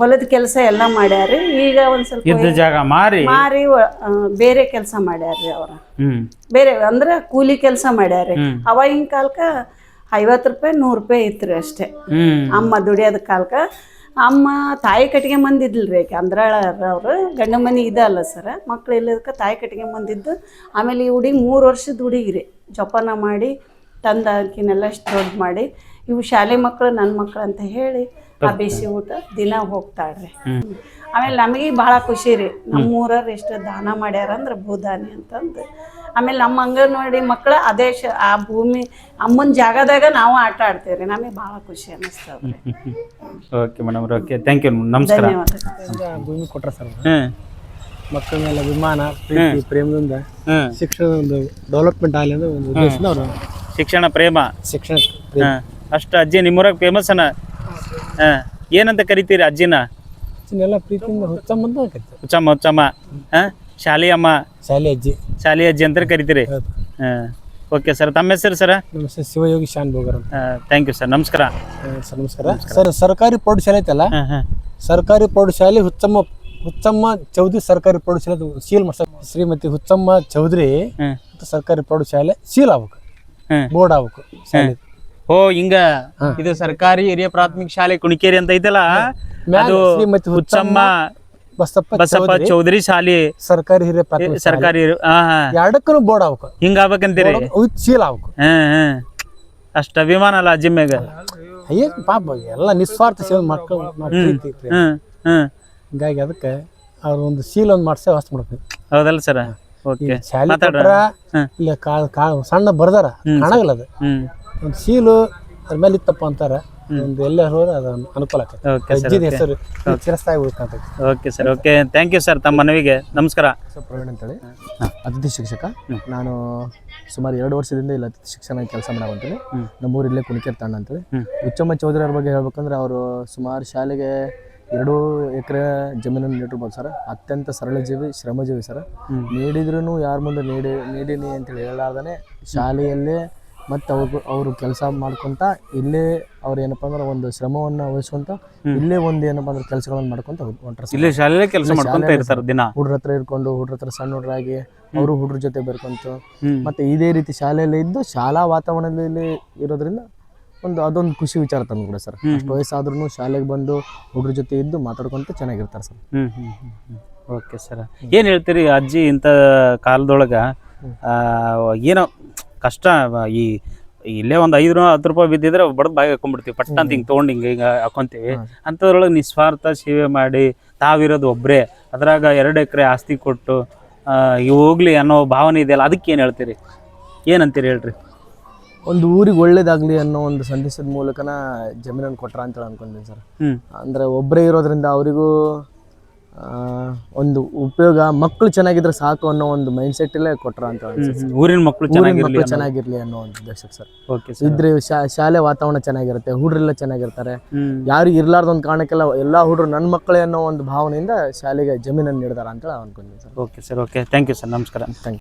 ಹೊಲದ ಕೆಲಸ ಎಲ್ಲ ಮಾಡ್ಯಾರಿ ಈಗ ಒಂದು ಸ್ವಲ್ಪ ಜಾಗ ಮಾರಿ? ಮಾರಿ ಬೇರೆ ಕೆಲಸ ಮಾಡ್ಯಾರ್ರಿ ಅವ್ರ. ಬೇರೆ ಅಂದ್ರೆ ಕೂಲಿ ಕೆಲಸ ಮಾಡ್ಯಾರ್ರಿ. ಅವಾಗಿನ ಕಾಲಕ್ಕ ಐವತ್ತು ರೂಪಾಯಿ ನೂರು ರೂಪಾಯಿ ಇತ್ತು ಅಷ್ಟೇ. ಅಮ್ಮ ದುಡಿಯೋದ ಕಾಲಕ್ಕ ಅಮ್ಮ ತಾಯಿ ಕಟ್ಟಿಗೆ ಮಂದಿದ್ಲ್ರಿ ಆಕೆ. ಅಂದ್ರಾಳ ಅವರು ಗಂಡ ಮನೆ ಇದಲ್ಲ ಸರ. ಮಕ್ಳು ಇಲ್ಲದಕ್ಕೆ ತಾಯಿ ಕಟ್ಟಿಗೆ ಮಂದಿದ್ದು. ಆಮೇಲೆ ಈ ಹುಡುಗಿ ಮೂರು ವರ್ಷದ ಹುಡುಗಿ ರೀ ಜೋಪಾನ ಮಾಡಿ ತಂದ ಆಕಿನೆಲ್ಲ ಇಷ್ಟು ದೊಡ್ಡ ಮಾಡಿ. ಇವು ಶಾಲೆ ಮಕ್ಕಳು ನನ್ನ ಮಕ್ಕಳು ಅಂತ ಹೇಳಿ ಆ ಬಿಸಿ ಊಟ ದಿನ ಹೋಗ್ತಾಳ್ರಿ. ಆಮೇಲೆ ನಮಗೆ ಭಾಳ ಖುಷಿ ರೀ. ನಮ್ಮ ಊರವ್ರು ಎಷ್ಟು ದಾನ ಮಾಡ್ಯಾರ ಅಂದ್ರೆ ಭೂದಾನಿ ಅಂತಂದು. ಆಮೇಲೆ ನಮ್ಮ ಅಂಗನವಾಡಿ ಮಕ್ಕಳು ಅದೇ ಶ ಆ ಭೂಮಿ ಅಮ್ಮನ ಜಾಗದಾಗ ನಾವು ಆಟ ಆಡ್ತೇವೆ ರೀ. ನಮಗೆ ಭಾಳ ಖುಷಿ ಅನ್ನಿಸ್ತದೆ okay madam okay. Thank you ನಮಸ್ಕಾರ. ಭೂಮಿ ಕೊಟ್ರ ಸರ್ ಮಕ್ಕಳ ಮೇಲೆ ಅಭಿಮಾನ ಪ್ರೀತಿ ಪ್ರೇಮದಿಂದ ಶಿಕ್ಷಣ ಒಂದು ಡೆವಲಪ್ಮೆಂಟ್ ಆಗಲಿ ಅನ್ನೋ ಒಂದು ಉದ್ದೇಶದಿಂದ ಅವರು ಶಿಕ್ಷಣ ಪ್ರೇಮ. ಶಿಕ್ಷಣ ಪ್ರೇಮ. ಹಾ ಅಷ್ಟ ಅಜ್ಜಿ ನಿಮ್ಮೂರಾಗ ಫೇಮಸ್ ಅನ ಹಾ. ಏನಂತ ಕರಿತೀರಿ ಅಜ್ಜಿನ? ಎಲ್ಲ ಪ್ರೀತಿಯಿಂದ ಹುಚ್ಚಮ್ಮಂತ ಕರಿತಾರೆ ಹುಚ್ಚಮ್ಮ ಹುಚ್ಚಮ್ಮ ಹಾ. ಶಾಲಿ ಅಮ್ಮ? ಶಾಲೆ ಅಜ್ಜಿ. ಶಾಲಿ ಅಜ್ಜಿ ಅಂತ ಕರಿತೀರಿ? ಹೌದು. ಹಾ ಓಕೆ ಸರ್ ತಮ್ಮ ಹೆಸರು ಸರ್ ನಮ್ಮ ಹೆಸರು ಶಿವಯೋಗಿ ಶಾನ್ ಬೋಗರ್ ಅಂತ. ಥ್ಯಾಂಕ್ ಯು ಸರ್ ನಮಸ್ಕಾರ. ಸರ್ ನಮಸ್ಕಾರ. ಸರ್ ಸರ್ಕಾರಿ ಪ್ರೌಢಶಾಲೆ ಐತಲ್ಲ? ಹಾಂ ಹಾಂ. ಸರ್ಕಾರಿ ಪ್ರೌಢಶಾಲೆ ಹುಚ್ಚಮ್ಮ ಹುಚ್ಚಮ್ಮ ಚೌಧರಿ ಸರ್ಕಾರಿ ಪ್ರೌಢಶಾಲೆ ಸೀಲ್ ಮಾಡ್ಸ ಶ್ರೀಮತಿ ಹುಚ್ಚಮ್ಮ ಚೌಧರಿ ಸರ್ಕಾರಿ ಪ್ರೌಢಶಾಲೆ ಸೀಲ್ ಆಗ್ಬೇಕು. ಬೋರ್ಡ್ ಆಗ್ಬೇಕು ಶಾಲೆ ಓ ಹಿಂಗ ಇದು ಸರ್ಕಾರಿ ಹಿರಿಯ ಪ್ರಾಥಮಿಕ ಶಾಲೆ ಕುಣಿಕೇರಿ ಅಂತ ಐತಲ್ಲ? ಮ್ಯಾಲೆ ಅದು ಶ್ರೀಮತಿ ಹುಚ್ಚಮ್ಮ ಬಸಪ್ಪ ಬಸಪ್ಪ ಚೌಧರಿ ಶಾಲಿ ಸರ್ಕಾರಿ ಹಿರಿಯ ಪ್ರಾಥಮಿಕ ಸರ್ಕಾರಿ ಹಾ. ಎರಡಕ್ಕೂ ಬೋರ್ಡ್ ಆಗ್ಬೇಕು. ಹಿಂಗ ಆಗ್ಬೇಕಂತೀರಿ ಚೀಲ ಅವಕ ಅಷ್ಟ ಅಭಿಮಾನ ಅಲ್ಲ ಜಿಮ್ಮೆಗ ಪಾಪ ಎಲ್ಲ ನಿಸ್ವಾರ್ಥ ಸೇವೆ ಮಾಡ್ಕೊಂಡು ಹಿಂಗಾಗಿ ಅದಕ್ಕೆ ಅವ್ರ ಒಂದು ಸೀಲ್ ಒಂದು ಮಾಡ್ಸಿ ವಾಸ ಮಾಡ್ಬೇಕು. ಹೌದಲ್ಲ ಸರ್? ಓಕೆ. ಶಾಲೆ ಕೊಟ್ರ. ಇಲ್ಲ ಸಣ್ಣ ಬರ್ದಾರ ಕಾಣಾಗಲ್ಲ ಅದು. ಹ್ಮ್. ಒಂದು ಸೀಲು ಅದ್ರ ಮೇಲೆ ಇತ್ತಪ್ಪ ಅಂತಾರ. ಒಂದು ಎಲ್ಲ ಹೋದ್ರೆ ಅದು ಅನುಕೂಲ ಓಕೆ ಸರ್ ಅಜ್ಜಿದ ಹೆಸರು ಚಿರಸ್ಥಾಯಿ ಉಳ್ಕೊಂತೈತಿ. Okay sir okay thank you sir ತಮ್ಮ ಮನವಿಗೆ. ನಮಸ್ಕಾರ. ಸರ್ ಪ್ರವೀಣ್ ಅಂತೇಳಿ. ಅತಿಥಿ ಶಿಕ್ಷಕ. ನಾನು ಸುಮಾರು ಎರಡು ವರ್ಷದಿಂದ ಇಲ್ಲಿ ಅತಿಥಿ ಶಿಕ್ಷಣ ಕೆಲಸ ಮಾಡಾಕಂತೀನಿ ನಮ್ಮೂರು ಇಲ್ಲೇ ಕುಣಿಕೆರೆ ತಾಂಡ ಅಂತೇಳಿ. ಉಚ್ಚಮ್ಮ ಚೌಧರಿ ಅವ್ರ ಬಗ್ಗೆ ಹೇಳ್ಬೇಕಂದ್ರೆ ಅವರು ಸುಮಾರು ಶಾಲೆಗೆ ಎರಡು ಎಕರೆ ಜಮೀನನ್ನು ನೀಡಿರ್ಬೋದು ಸರ್ ಅತ್ಯಂತ ಸರಳ ಜೀವಿ ಶ್ರಮಜೀವಿ ಸರ್ ನೀಡಿದ್ರೂ ಯಾರ ಮುಂದೆ ನೀಡಿ ನೀಡಿನಿ ಅಂತೇಳಿ ಹೇಳಲಾರ್ದೇ ಶಾಲೆಯಲ್ಲೇ ಮತ್ತು ಅವ್ರು ಅವರು ಕೆಲಸ ಮಾಡ್ಕೊತ ಇಲ್ಲೇ ಅವ್ರು ಏನಪ್ಪ ಅಂದ್ರೆ ಒಂದು ಶ್ರಮವನ್ನು ವಹಿಸ್ಕೊಂತ ಇಲ್ಲೇ ಒಂದು ಏನಪ್ಪ ಅಂದ್ರೆ ಕೆಲಸಗಳನ್ನು ಮಾಡ್ಕೊಂತ ಹೊಂಟ್ರ ಸರ್ ಇಲ್ಲಿ ಶಾಲೆಯಲ್ಲೇ ಕೆಲಸ ಮಾಡ್ಕೊಂತ ಇರ್ತಾರೆ ದಿನ. ಹುಡ್ರ ಹತ್ರ ಇರ್ಕೊಂಡು ಹುಡ್ರ ಹತ್ರ ಸಣ್ಣ ಹುಡ್ರಾಗಿ ಅವರು ಹುಡ್ರ ಜೊತೆ ಬೆರ್ಕೊಂತು. ಮತ್ತೆ ಇದೇ ರೀತಿ ಶಾಲೆಯಲ್ಲಿ ಇದ್ದು ಶಾಲಾ ವಾತಾವರಣದಲ್ಲಿ ಇರೋದ್ರಿಂದ ಒಂದು ಅದೊಂದು ಖುಷಿ ವಿಚಾರ ತಂದು ಕೂಡ ಸರ್. ಅಷ್ಟು ವಯಸ್ಸಾದ್ರೂ ಶಾಲೆಗೆ ಬಂದು ಹುಡ್ರ ಜೊತೆ ಇದ್ದು ಮಾತಾಡ್ಕೊಂತ ಚೆನ್ನಾಗಿರ್ತಾರೆ ಸರ್. Okay sir. ಏನ್ ಹೇಳ್ತೀರಿ ಅಜ್ಜಿ ಇಂಥ ಕಾಲದೊಳಗ ಏನೋ ಕಷ್ಟ ಈ ಇಲ್ಲೇ ಒಂದು ಐದು ಹತ್ತು ರೂಪಾಯಿ ಬಿದ್ದಿದ್ರೆ ಬಡದ್ ಬಾಯಿ ಹಾಕೊಂಡ್ಬಿಡ್ತೀವಿ ಪಟ್ಟ ಅಂತ ಹಿಂಗೆ ತೊಗೊಂಡು ಹಿಂಗೆ ಹಿಂಗೆ ಹಾಕೊಂತೀವಿ. ಅಂಥದ್ರೊಳಗೆ ನಿಸ್ವಾರ್ಥ ಸೇವೆ ಮಾಡಿ ತಾವಿರೋದು ಒಬ್ಬರೇ ಅದ್ರಾಗ ಎರಡು ಎಕರೆ ಆಸ್ತಿ ಕೊಟ್ಟು ಇವ್ ಹೋಗ್ಲಿ ಅನ್ನೋ ಭಾವನೆ ಇದೆಯಲ್ಲ ಅದಕ್ಕೆ ಏನು ಹೇಳ್ತೀರಿ? ಏನಂತೀರಿ ಹೇಳ್ರಿ? ಒಂದು ಊರಿಗೆ ಒಳ್ಳೇದಾಗ್ಲಿ ಅನ್ನೋ ಒಂದು ಸಂದೇಶದ ಮೂಲಕನ ಜಮೀನನ್ನು ಕೊಟ್ರ ಅಂತ ಅನ್ಕೊಂಡಿದ್ದೀನಿ ಸರ್. ಅಂದ್ರೆ ಒಬ್ಬರೇ ಇರೋದ್ರಿಂದ ಅವರಿಗೂ ಒಂದು ಉಪಯೋಗ ಮಕ್ಕಳು ಚೆನ್ನಾಗಿದ್ರೆ ಸಾಕು ಅನ್ನೋ ಒಂದು ಮೈಂಡ್ ಸೆಟ್ ಇಲ್ಲೇ ಕೊಟ್ರ ಅಂತ ಅನ್ಸುತ್ತೆ. ಊರಿನ ಮಕ್ಕಳು ಊರಿನ ಚೆನ್ನಾಗಿರ್ಲಿ ಮಕ್ಕಳು ಚೆನ್ನಾಗಿರ್ಲಿ ಅನ್ನೋ ಒಂದು ದರ್ಶಕ್ ಸರ್. ಓಕೆ ಸರ್ ಇದ್ರೆ ಶಾ- ಶಾಲೆ ವಾತಾವರಣ ಚೆನ್ನಾಗಿರುತ್ತೆ ಹುಡ್ರೆಲ್ಲ ಚೆನ್ನಾಗಿರ್ತಾರೆ. ಹ್ಮ್. ಯಾರು ಇರ್ಲಾರ್ದ ಒಂದು ಕಾರಣಕ್ಕೆಲ್ಲ ಎಲ್ಲಾ ಹುಡುಗರು ನನ್ನ ಮಕ್ಕಳೇ ಅನ್ನೋ ಒಂದು ಭಾವನೆಯಿಂದ ಶಾಲೆಗೆ ಜಮೀನನ್ನು ನೀಡಿದಾರ ಅಂತ ಅನ್ಕೊಂಡಿದ್ದೀನಿ sir. Okay sir okay thank you sir ನಮಸ್ಕಾರ. Thank you